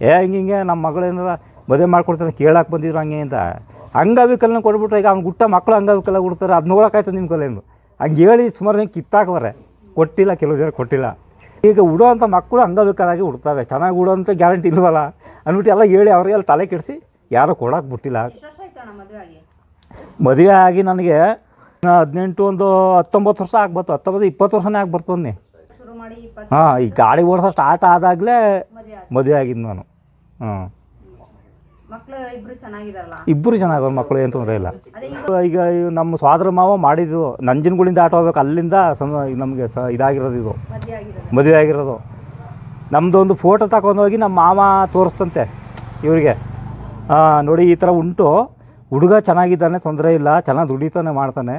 Speaker 1: ಏ, ಹಿಂಗೆ ಹಿಂಗೆ ನಮ್ಮ ಮಗಳೇನಾರ ಮದುವೆ ಮಾಡ್ಕೊಡ್ತಾರೆ ಕೇಳಕ್ಕೆ ಬಂದಿದ್ರು ಹಂಗೆ ಅಂತ. ಅಂಗವಿಕಲನ ಕೊಟ್ಬಿಟ್ರೆ ಈಗ ಅವ್ನು ಗುಟ್ಟ ಮಕ್ಕಳು ಅಂಗವಿಕಲ ಕೊಡ್ತಾರೆ ಅದು ನೋಡೋಕ್ಕಾಯ್ತು ನಿಮ್ಮ ಕಲೆಯಿಂದ ಹಂಗೆ ಹೇಳಿ ಸುಮಾರು ಜನ ಕಿತ್ತಾಕವ್ರೆ ಕೊಟ್ಟಿಲ್ಲ ಕೆಲವು ಜನ ಕೊಟ್ಟಿಲ್ಲ. ಈಗ ಉಡೋವಂಥ ಮಕ್ಕಳು ಅಂಗವಿಕಲಾಗಿ ಉಡ್ತವೆ. ಚೆನ್ನಾಗಿ ಉಡೋವಂಥ ಗ್ಯಾರಂಟಿ ಇಲ್ವಲ್ಲ? ಅಂದ್ಬಿಟ್ಟು ಎಲ್ಲ ಹೇಳಿ ಅವ್ರಿಗೆಲ್ಲ ತಲೆ ಕೆಡಿಸಿ ಯಾರೂ ಕೊಡೋಕೆ ಬಿಟ್ಟಿಲ್ಲ.
Speaker 2: ಮದುವೆ ಆಗಿ?
Speaker 1: ನನಗೆ ಹದಿನೆಂಟು ಒಂದು ಹತ್ತೊಂಬತ್ತು ವರ್ಷ ಆಗ್ಬತ್ತು ಹತ್ತೊಂಬತ್ತು ಇಪ್ಪತ್ತು ವರ್ಷನೇ ಆಗಿ ಬರ್ತದೆ
Speaker 2: ಶುರು ಮಾಡಿ ಇಪ್ಪತ್ತು
Speaker 1: ಹಾಂ ಈ ಗಾಡಿ ಓಡಿಸೋ ಸ್ಟಾರ್ಟ್ ಆದಾಗಲೇ
Speaker 2: ಮದುವೆ
Speaker 1: ಆಗಿದ್ದು ನಾನು. ಹಾಂ ಇಬ್ಬರು ಚೆನ್ನಾಗವ್ರ ಮಕ್ಕಳು ಏನು ತೊಂದರೆ ಇಲ್ಲ.
Speaker 2: ಈಗ
Speaker 1: ನಮ್ಮ ಸ್ವಾದ್ರ ಮಾವ ಮಾಡಿದ್ದು ನಂಜನಗೂಡಿಂದ ಆಟ ಹೋಗ್ಬೇಕು ಅಲ್ಲಿಂದ ಸಮ ನಮಗೆ ಸ ಇದಾಗಿರೋದು ಇದು.
Speaker 2: ಮದುವೆ ಆಗಿರೋದು.
Speaker 1: ನಮ್ಮದೊಂದು ಫೋಟೋ ತಗೊಂಡೋಗಿ ನಮ್ಮ ಮಾವ ತೋರಿಸ್ತಂತೆ ಇವರಿಗೆ. ನೋಡಿ ಈ ಥರ ಉಂಟು. ಹುಡುಗ ಚೆನ್ನಾಗಿದ್ದಾನೆ ತೊಂದರೆ ಇಲ್ಲ ಚೆನ್ನಾಗಿ ದುಡಿತಾನೆ ಮಾಡ್ತಾನೆ.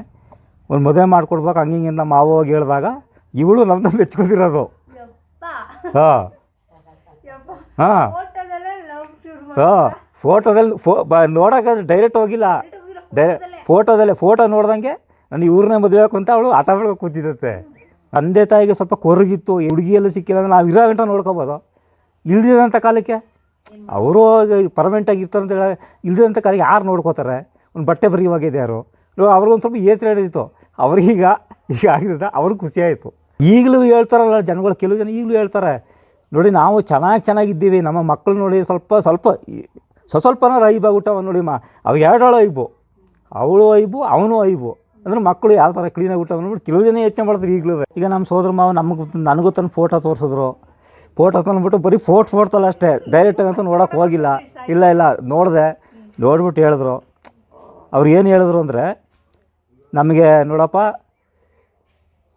Speaker 1: ಒಂದು ಮದುವೆ ಮಾಡ್ಕೊಡ್ಬೇಕು ಹಂಗೆ ಹಿಂಗೆ ನಮ್ಮ ಮಾವ ಹೋಗಿ ಹೇಳಿದಾಗ ಇವಳು ನಮ್ದು
Speaker 2: ಮೆಚ್ಕೊತಿರೋದು
Speaker 1: ಹಾಂ. ಹಾಂ. ಹಾಂ. ಫೋಟೋದಲ್ಲಿ ಫೋ ಬ ನೋಡೋಕೆ ಡೈರೆಕ್ಟ್ ಹೋಗಿಲ್ಲ. ಡೈರೆ ಫೋಟೋದಲ್ಲೇ. ಫೋಟೋ ನೋಡ್ದಂಗೆ ನಾನು ಇವ್ರನ್ನೇ ಮದುವೆ ಅಂತ ಅವಳು ಆಟ ಆಡ್ಕೊಂಡು ಕೂತಿದ್ದತ್ತೆ. ತಂದೆ ತಾಯಿಗೆ ಸ್ವಲ್ಪ ಕೊರಗಿತ್ತು ಹುಡುಗಿಯಲ್ಲೂ ಸಿಕ್ಕಿಲ್ಲ ಅಂದ್ರೆ ನಾವು ಇರೋ ಗಂಟ ನೋಡ್ಕೋಬೋದು. ಇಲ್ದಿದಂಥ ಕಾಲಕ್ಕೆ? ಅವರು ಪರ್ಮನೆಂಟಾಗಿ ಇರ್ತಾರೆ ಅಂತ ಹೇಳಿ ಇಲ್ದಿದಂಥ ಕಾಲಕ್ಕೆ ಯಾರು ನೋಡ್ಕೋತಾರೆ? ಒಂದು ಬಟ್ಟೆ ಬರಿ ಹೋಗಿದೆ ಯಾರು ಅವ್ರಿಗೊಂದು ಸ್ವಲ್ಪ ಏತ್ರ ಹಿಡಿದಿತ್ತು ಅವ್ರಿಗೀಗ ಈಗ ಆಗಿದ್ದ ಅವ್ರಿಗೆ ಖುಷಿ ಆಯಿತು. ಈಗಲೂ ಹೇಳ್ತಾರಲ್ಲ ಜನಗಳು ಕೆಲವು ಜನ ಈಗಲೂ ಹೇಳ್ತಾರೆ ನೋಡಿ ನಾವು ಚೆನ್ನಾಗಿ ಚೆನ್ನಾಗಿದ್ದೀವಿ ನಮ್ಮ ಮಕ್ಕಳು ನೋಡಿ ಸ್ವಲ್ಪ ಸ್ವಲ್ಪ ಈ- ಸ್ವ ಸ್ವಲ್ಪನ ಐಬಾಗ್ಬಿಟ್ಟವ ನೋಡಿ ಮಾ. ಅವು ಎರಡೇಳು ಐಬು. ಅವಳು ಐಬು, ಅವನು ಐಬು. ಅಂದ್ರೆ ಮಕ್ಕಳು ಯಾವ ಥರ ಕ್ಲೀನಾಗಿ ಊಟ ನೋಡಿ. ಕೆಲವು ಜನ ಯೋಚನೆ ಮಾಡ್ತಾರೆ ಈಗಲೂ. ಈಗ ನಮ್ಮ ಸೋದರ ಮಾವ ನಮಗೆ ನನಗೂ ತಂದು ಫೋಟೋ ತೋರಿಸಿದ್ರು. ಫೋಟೋ ತಂದ್ಬಿಟ್ಟು ಬರೀ ಫೋಟ್ ಫೋಟೋಲ್ಲ ಅಷ್ಟೇ. ಡೈರೆಕ್ಟಾಗಿ ಅಂತ ನೋಡೋಕೆ ಹೋಗಿಲ್ಲ. ಇಲ್ಲ ಇಲ್ಲ. ನೋಡಿದೆ. ನೋಡ್ಬಿಟ್ಟು ಹೇಳಿದ್ರು. ಅವ್ರು ಏನು ಹೇಳಿದ್ರು ಅಂದರೆ, ನಮಗೆ ನೋಡಪ್ಪ,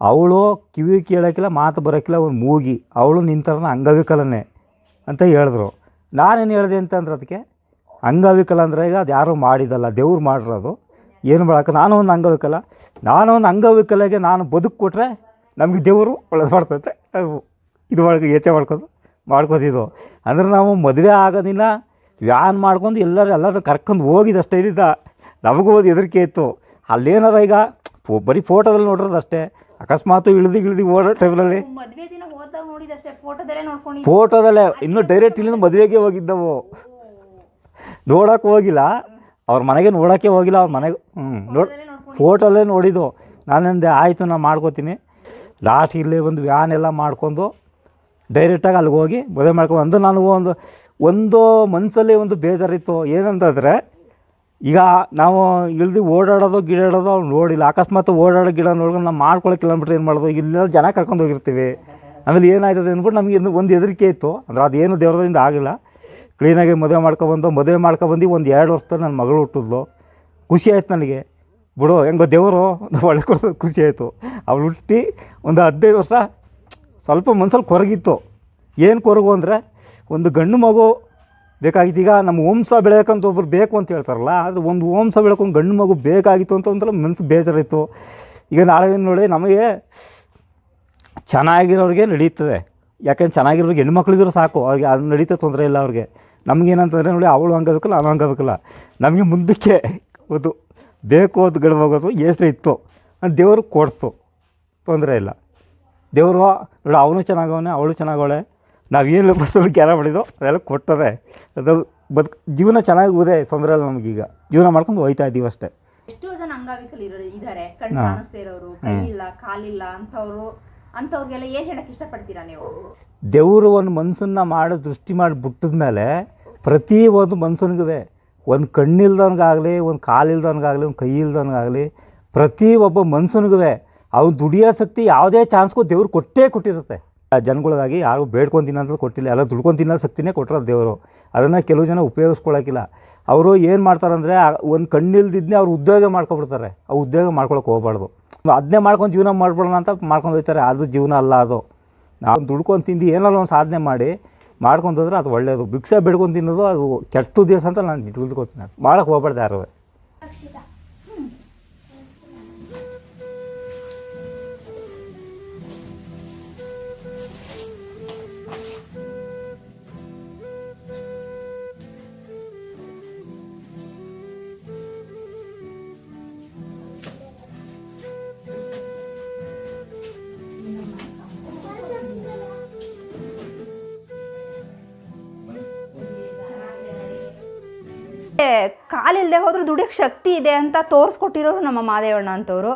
Speaker 1: ಅವಳು ಕಿವಿ ಕೇಳೋಕ್ಕಿಲ್ಲ, ಮಾತು ಬರೋಕ್ಕಿಲ್ಲ ಅವನು ಮೂಗಿ. ಅವಳು ನಿಂತರನ ಅಂಗವಿಕಲನೇ ಅಂತ ಹೇಳಿದ್ರು. ನಾನೇನು ಹೇಳಿದೆ ಅಂತಂದ್ರೆ ಅದಕ್ಕೆ ಅಂಗವಿಕಲ ಅಂದರೆ ಈಗ ಅದು ಯಾರೂ ಮಾಡಿದಲ್ಲ ದೇವ್ರು ಮಾಡಿರೋದು. ಏನು ಮಾಡೋಕೆ ನಾನು ಒಂದು ಅಂಗವಿಕಲ. ನಾನು ಒಂದು ಅಂಗವಿಕಲಗೆ ನಾನು ಬದುಕು ಕೊಟ್ಟರೆ ನಮಗೆ ದೇವರು ಒಳ್ಳೇದು ಮಾಡ್ತೈತೆ. ಇದು ಒಳಗೆ ಯೋಚನೆ ಮಾಡ್ಕೊಂಡು ಮಾಡ್ಕೋತಿದ್ದು ಅಂದ್ರೆ ನಾವು ಮದುವೆ ಆಗೋದಿಲ್ಲ ವ್ಯಾನ್ ಮಾಡ್ಕೊಂಡು ಎಲ್ಲರೂ ಎಲ್ಲರೂ ಕರ್ಕೊಂಡು ಹೋಗಿದ್ದಷ್ಟೇ ಇದ್ದ ನಮಗೂ ಒಂದು ಹೆದರಿಕೆ ಇತ್ತು. ಅಲ್ಲೇನಾರ ಈಗ ಬರೀ ಫೋಟೋದಲ್ಲಿ ನೋಡಿರೋದು ಅಷ್ಟೇ. ಅಕಸ್ಮಾತು ಇಳಿದು ಇಳಿದು ಓಡೋ ಟೈಮಲ್ಲಿ
Speaker 2: ನೋಡಿದಷ್ಟೇ ಫೋಟೋದಲ್ಲೇ
Speaker 1: ಫೋಟೋದಲ್ಲೇ ಇನ್ನೂ ಡೈರೆಕ್ಟ್ ಇಲ್ಲಿಂದ ಮದುವೆಗೆ ಹೋಗಿದ್ದವು. ನೋಡೋಕೆ ಹೋಗಿಲ್ಲ. ಅವ್ರ ಮನೆಗೆ ನೋಡೋಕ್ಕೆ ಹೋಗಿಲ್ಲ ಅವ್ರ ಮನೆಗೆ ಹ್ಞೂ ನೋಡಿ ಫೋಟೋಲ್ಲೇ ನೋಡಿದ್ದು. ನಾನಂದೆ ಆಯಿತು ನಾನು ಮಾಡ್ಕೋತೀನಿ. ಲಾಸ್ಟ್ ಇಲ್ಲೇ ಒಂದು ವ್ಯಾನ್ ಎಲ್ಲ ಮಾಡ್ಕೊಂಡು ಡೈರೆಕ್ಟಾಗಿ ಅಲ್ಲಿಗೆ ಹೋಗಿ ಮದುವೆ ಮಾಡ್ಕೊಂಡು ಅಂದ್ರೆ ನನಗೂ ಒಂದು ಒಂದು ಮನಸ್ಸಲ್ಲಿ ಒಂದು ಬೇಜಾರಿತ್ತು. ಏನಂತಂದರೆ ಈಗ ನಾವು ಇಳಿದು ಓಡಾಡೋದು ಗಿಡಾಡೋದು ಅವ್ರು ನೋಡಿಲ್ಲ. ಅಕಸ್ಮಾತ್ ಓಡಾಡೋ ಗಿಡ ನೋಡ್ಕೊಂಡು ನಾವು ಮಾಡ್ಕೊಳ್ಳೋ ಕಿಲೋಮೀಟ್ರ್ ಏನು ಮಾಡೋದು ಇಲ್ಲೆಲ್ಲ ಜನ ಕರ್ಕೊಂಡು ಹೋಗಿರ್ತೀವಿ. ಆಮೇಲೆ ಏನಾಯ್ತದೆ ಅಂದ್ಬಿಟ್ಟು ನಮಗೆ ಇನ್ನು ಒಂದು ಹೆದರಿಕೆ ಇತ್ತು. ಅಂದ್ರೆ ಅದೇನು ದೇವ್ರದಿಂದ ಆಗಿಲ್ಲ. ಕ್ಲೀನಾಗಿ ಮದುವೆ ಮಾಡ್ಕೊಬಂದು ಮದುವೆ ಮಾಡ್ಕೊಬಂದು ಒಂದು ಎರಡು ವರ್ಷ ನನ್ನ ಮಗಳು ಹುಟ್ಟಿದ್ಲು. ಖುಷಿ ಆಯ್ತು ನನಗೆ. ಬಿಡು, ಹೆಂಗೋ ದೇವರು ಒಳ್ಳೆ ಕೊಡೋದು ಖುಷಿ ಆಯಿತು. ಅವಳು ಹುಟ್ಟಿ ಒಂದು ಹದಿನೈದು ವರ್ಷ ಸ್ವಲ್ಪ ಮನ್ಸಲ್ಲಿ ಕೊರಗಿತ್ತು. ಏನು ಕೊರಗು ಅಂದರೆ ಒಂದು ಗಂಡು ಮಗು ಬೇಕಾಗಿತ್ತು. ಈಗ ನಮ್ಮ ವಂಶ ಬೆಳೆಯೋಕ್ಕಂತ ಒಬ್ರು ಬೇಕು ಅಂತ ಹೇಳ್ತಾರಲ್ಲ, ಆದರೆ ಒಂದು ವಂಶ ಬೆಳಕೊಂಡು ಗಂಡು ಮಗು ಬೇಕಾಗಿತ್ತು ಅಂತ ಅಂದ್ರೆ ಮನಸ್ಸು ಬೇಜಾರಿತ್ತು ಈಗ ನಾಳೆ ನೋಡಿ, ನಮಗೆ ಚೆನ್ನಾಗಿರೋರಿಗೆ ನಡೀತದೆ. ಯಾಕೆಂದ್ರೆ ಚೆನ್ನಾಗಿರೋರಿಗೆ ಹೆಣ್ಮಕ್ಳಿದ್ರು ಸಾಕು, ಅವ್ರಿಗೆ ಅದು ನಡೀತದೆ ತೊಂದರೆ ಇಲ್ಲ ಅವ್ರಿಗೆ. ನಮಗೇನಂತಂದರೆ ನೋಡಿ ಅವಳು ಹಂಗಬೇಕಲ್ಲ ನಾನು ಹಂಗಬೇಕಲ್ಲ ನಮಗೆ ಮುಂದಕ್ಕೆ ಒಂದು ಬೇಕು ಅದು ಗಡವಾಗೋದು ಹೋಗೋದು ಹೆಸ್ರು ಇತ್ತು ಅದು ದೇವರು ಕೊಡ್ತು. ತೊಂದರೆ ಇಲ್ಲ. ದೇವರು ನೋಡಿ ಅವನು ಚೆನ್ನಾಗವನೆ ಅವಳು ಚೆನ್ನಾಗವಳೆ. ನಾವೇನು ಬಸ್ಸಲ್ಲಿ ಕ್ಯಾರ ಮಾಡಿದೋ ಅದೆಲ್ಲ ಕೊಟ್ಟರೆ. ಅದು ಬದುಕು ಜೀವನ ಚೆನ್ನಾಗಿ ಹೋದೆ ತೊಂದರೆ ಇಲ್ಲ ನಮಗೀಗ. ಜೀವನ ಮಾಡ್ಕೊಂಡು ಹೋಯ್ತಾ ಇದ್ದೀವಿ ಅಷ್ಟೇ.
Speaker 2: ಎಷ್ಟೋ ಜನ ಅಂಗವಿಕಲ ಇದ್ದಾರೆ. ಕಣ್ಣು. ಕಾಣಿಸ್ತಾ ಇರೋರು ಕೈ ಇಲ್ಲ ಕಾಲಿಲ್ಲ ಅಂತವ್ರು ಅಂತವ್ರಿಗೆಲ್ಲ ಏನು ಹೇಳಕ್ ಇಷ್ಟಪಡ್ತೀರಾ ನೀವು?
Speaker 1: ದೇವರು ಒಂದು ಮನ್ಸನ್ನ ಮಾಡೋ ದೃಷ್ಟಿ ಮಾಡಿ ಬಿಟ್ಟಿದ ಮೇಲೆ ಪ್ರತಿ ಒಂದು ಮನ್ಸನಿಗೂ ಒಂದು ಕಣ್ಣಿಲ್ದವನಿಗಾಗಲಿ, ಒಂದು ಕಾಲಿಲ್ದವನಿಗಾಗಲಿ, ಒಂದು ಕೈ ಇಲ್ದವನಿಗಾಗಲಿ ಪ್ರತಿ ಒಬ್ಬ ಮನ್ಸನಿಗೂ ಅವ್ನು ದುಡಿಯೋ ಶಕ್ತಿ ಯಾವುದೇ ಚಾನ್ಸ್ಗೂ ದೇವ್ರು ಕೊಟ್ಟೇ ಕೊಟ್ಟಿರುತ್ತೆ. ಜನಗಳಿಗಾಗಿ ಯಾರು ಬೇಡ್ಕೊಂಡು ಅಂತ ಕೊಟ್ಟಿಲ್ಲ, ಎಲ್ಲ ದುಡ್ಕೊಂಡು ತಿನ್ನೋ ಶಕ್ತಿನೇ ಕೊಟ್ಟಿರೋದು ದೇವರು. ಅದನ್ನು ಕೆಲವು ಜನ ಉಪಯೋಗಿಸ್ಕೊಳ್ಳೋಕ್ಕಿಲ್ಲ ಅವರು ಏನು ಮಾಡ್ತಾರಂದರೆ ಒಂದು ಕಣ್ಣಿಲ್ದಿದ್ದನ್ನೇ ಅವ್ರು ಉದ್ಯೋಗ ಮಾಡ್ಕೊಬಿಡ್ತಾರೆ. ಆ ಉದ್ಯೋಗ ಮಾಡ್ಕೊಳಕ್ಕೆ ಹೋಗ್ಬಾರ್ದು. ಅದನ್ನೇ ಮಾಡ್ಕೊಂಡು ಜೀವನ ಮಾಡ್ಬಿಡೋಣ ಅಂತ ಮಾಡ್ಕೊಂಡು ಹೋಗ್ತಾರೆ. ಅದು ಜೀವನ ಅಲ್ಲ ಅದು. ನಾವು ದುಡ್ಕೊಂಡು ತಿಂದು ಏನಲ್ಲ ಒಂದು ಸಾಧನೆ ಮಾಡಿ ಮಾಡ್ಕೊಂಡು ಹೋದ್ರೆ ಅದು ಒಳ್ಳೆಯದು ಭಿಕ್ಷೆ ಬಿಡ್ಕೊಂಡು ತಿನ್ನೋದು ಅದು ಕೆಟ್ಟ ದಿವಸ ಅಂತ ನಾನು ತಿಳ್ಕೊತೀನಿ ಮಾಡೋಕೆ ಹೋಗ್ಬಾರ್ದು ಯಾರು.
Speaker 2: ಕಾಲಿಲ್ಲದೆ ಹೋದರೂ ದುಡಿಯೋಕ್ಕೆ ಶಕ್ತಿ ಇದೆ ಅಂತ ತೋರಿಸ್ಕೊಟ್ಟಿರೋರು ನಮ್ಮ ಮಾದೇವಣ್ಣ ಅಂತವರು.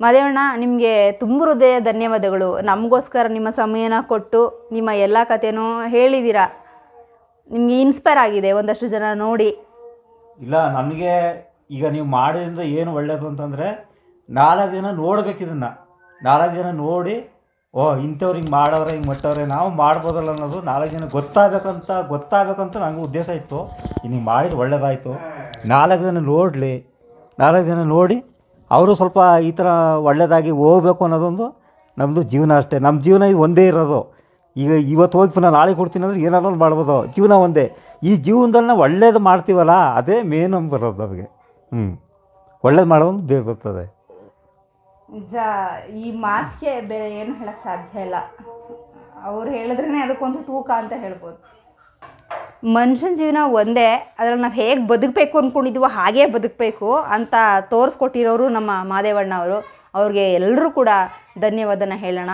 Speaker 2: ಮಾದೇವಣ್ಣ, ನಿಮಗೆ ತುಂಬ ಹೃದಯ ಧನ್ಯವಾದಗಳು. ನಮಗೋಸ್ಕರ ನಿಮ್ಮ ಸಮಯನ ಕೊಟ್ಟು ನಿಮ್ಮ ಎಲ್ಲ ಕಥೆನೂ ಹೇಳಿದ್ದೀರಾ ನಿಮಗೆ ಇನ್ಸ್ಪೈರ್ ಆಗಿದೆ ಒಂದಷ್ಟು ಜನ ನೋಡಿ.
Speaker 1: ಇಲ್ಲ ನನಗೆ ಈಗ ನೀವು ಮಾಡಿದ್ರಿಂದ ಏನು ಒಳ್ಳೆಯದು ಅಂತಂದರೆ ನಾಲ್ಕು ಜನ ನೋಡ್ಬೇಕು ನಾಲ್ಕು ಜನ ನೋಡಿ ಓ, ಇಂಥವ್ರು ಹಿಂಗೆ ಮಾಡೋರೆ ಹಿಂಗೆ ಮಟ್ಟವ್ರೆ, ನಾವು ಮಾಡ್ಬೋದಲ್ಲ ಅನ್ನೋದು ನಾಲ್ಕು ಜನ ಗೊತ್ತಾಗಬೇಕಂತ ಗೊತ್ತಾಗಬೇಕಂತ ನನಗೂ ಉದ್ದೇಶ ಇತ್ತು. ಹಿಂಗೆ ಮಾಡಿದ ಒಳ್ಳೇದಾಯಿತು. ನಾಲ್ಕು ಜನ ನೋಡಲಿ, ನಾಲ್ಕು ಜನ ನೋಡಿ, ಅವರು ಸ್ವಲ್ಪ ಈ ಥರ ಒಳ್ಳೆಯದಾಗಿ ಹೋಗ್ಬೇಕು ಅನ್ನೋದೊಂದು ನಮ್ಮದು ಜೀವನ ಅಷ್ಟೇ. ನಮ್ಮ ಜೀವನ ಇದು ಒಂದೇ ಇರೋದು. ಈಗ ಇವತ್ತು ಹೋಗಿ ಪುನಃ ನಾಳೆ ಕೊಡ್ತೀನಿ ಅಂದ್ರೆ ಏನಾದ್ರು ಮಾಡ್ಬೋದು. ಜೀವನ ಒಂದೇ. ಈ ಜೀವನದಲ್ಲಿ ನಾವು ಒಳ್ಳೇದು ಮಾಡ್ತೀವಲ್ಲ, ಅದೇ ಮೇನ್ ಬರೋದು ನಮಗೆ. ಹ್ಞೂ ಒಳ್ಳೇದು ಮಾಡೋದು ಬೇಗ ಬರ್ತದೆ.
Speaker 2: ನಿಜ ಈ ಮಾತಿಗೆ ಬೇರೆ ಏನು ಹೇಳಕ್ಕೆ ಸಾಧ್ಯ ಇಲ್ಲ. ಅವ್ರು ಹೇಳಿದ್ರೇ ಅದಕ್ಕೊಂದು ತೂಕ ಅಂತ ಹೇಳ್ಬೋದು. ಮನುಷ್ಯನ ಜೀವನ ಒಂದೇ, ಅದ್ರಲ್ಲಿ ನಾವು ಹೇಗೆ ಬದುಕಬೇಕು ಅಂದ್ಕೊಂಡಿದ್ವೋ ಹಾಗೇ ಬದುಕಬೇಕು ಅಂತ ತೋರಿಸ್ಕೊಟ್ಟಿರೋರು ನಮ್ಮ ಮಾದೇವಣ್ಣ ಅವರು. ಅವ್ರಿಗೆ ಎಲ್ಲರೂ ಕೂಡ ಧನ್ಯವಾದನ ಹೇಳೋಣ.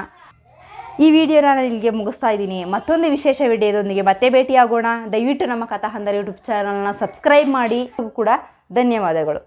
Speaker 2: ಈ ವಿಡಿಯೋನ ನಾನು ಇಲ್ಲಿಗೆ ಮುಗಿಸ್ತಾ ಇದ್ದೀನಿ. ಮತ್ತೊಂದು ವಿಶೇಷ ವಿಡಿಯೋದೊಂದಿಗೆ ಮತ್ತೆ ಭೇಟಿಯಾಗೋಣ. ದಯವಿಟ್ಟು ನಮ್ಮ ಕಥಾ ಯೂಟ್ಯೂಬ್ ಚಾನಲ್ನ ಸಬ್ಸ್ಕ್ರೈಬ್ ಮಾಡಿ. ಕೂಡ ಧನ್ಯವಾದಗಳು.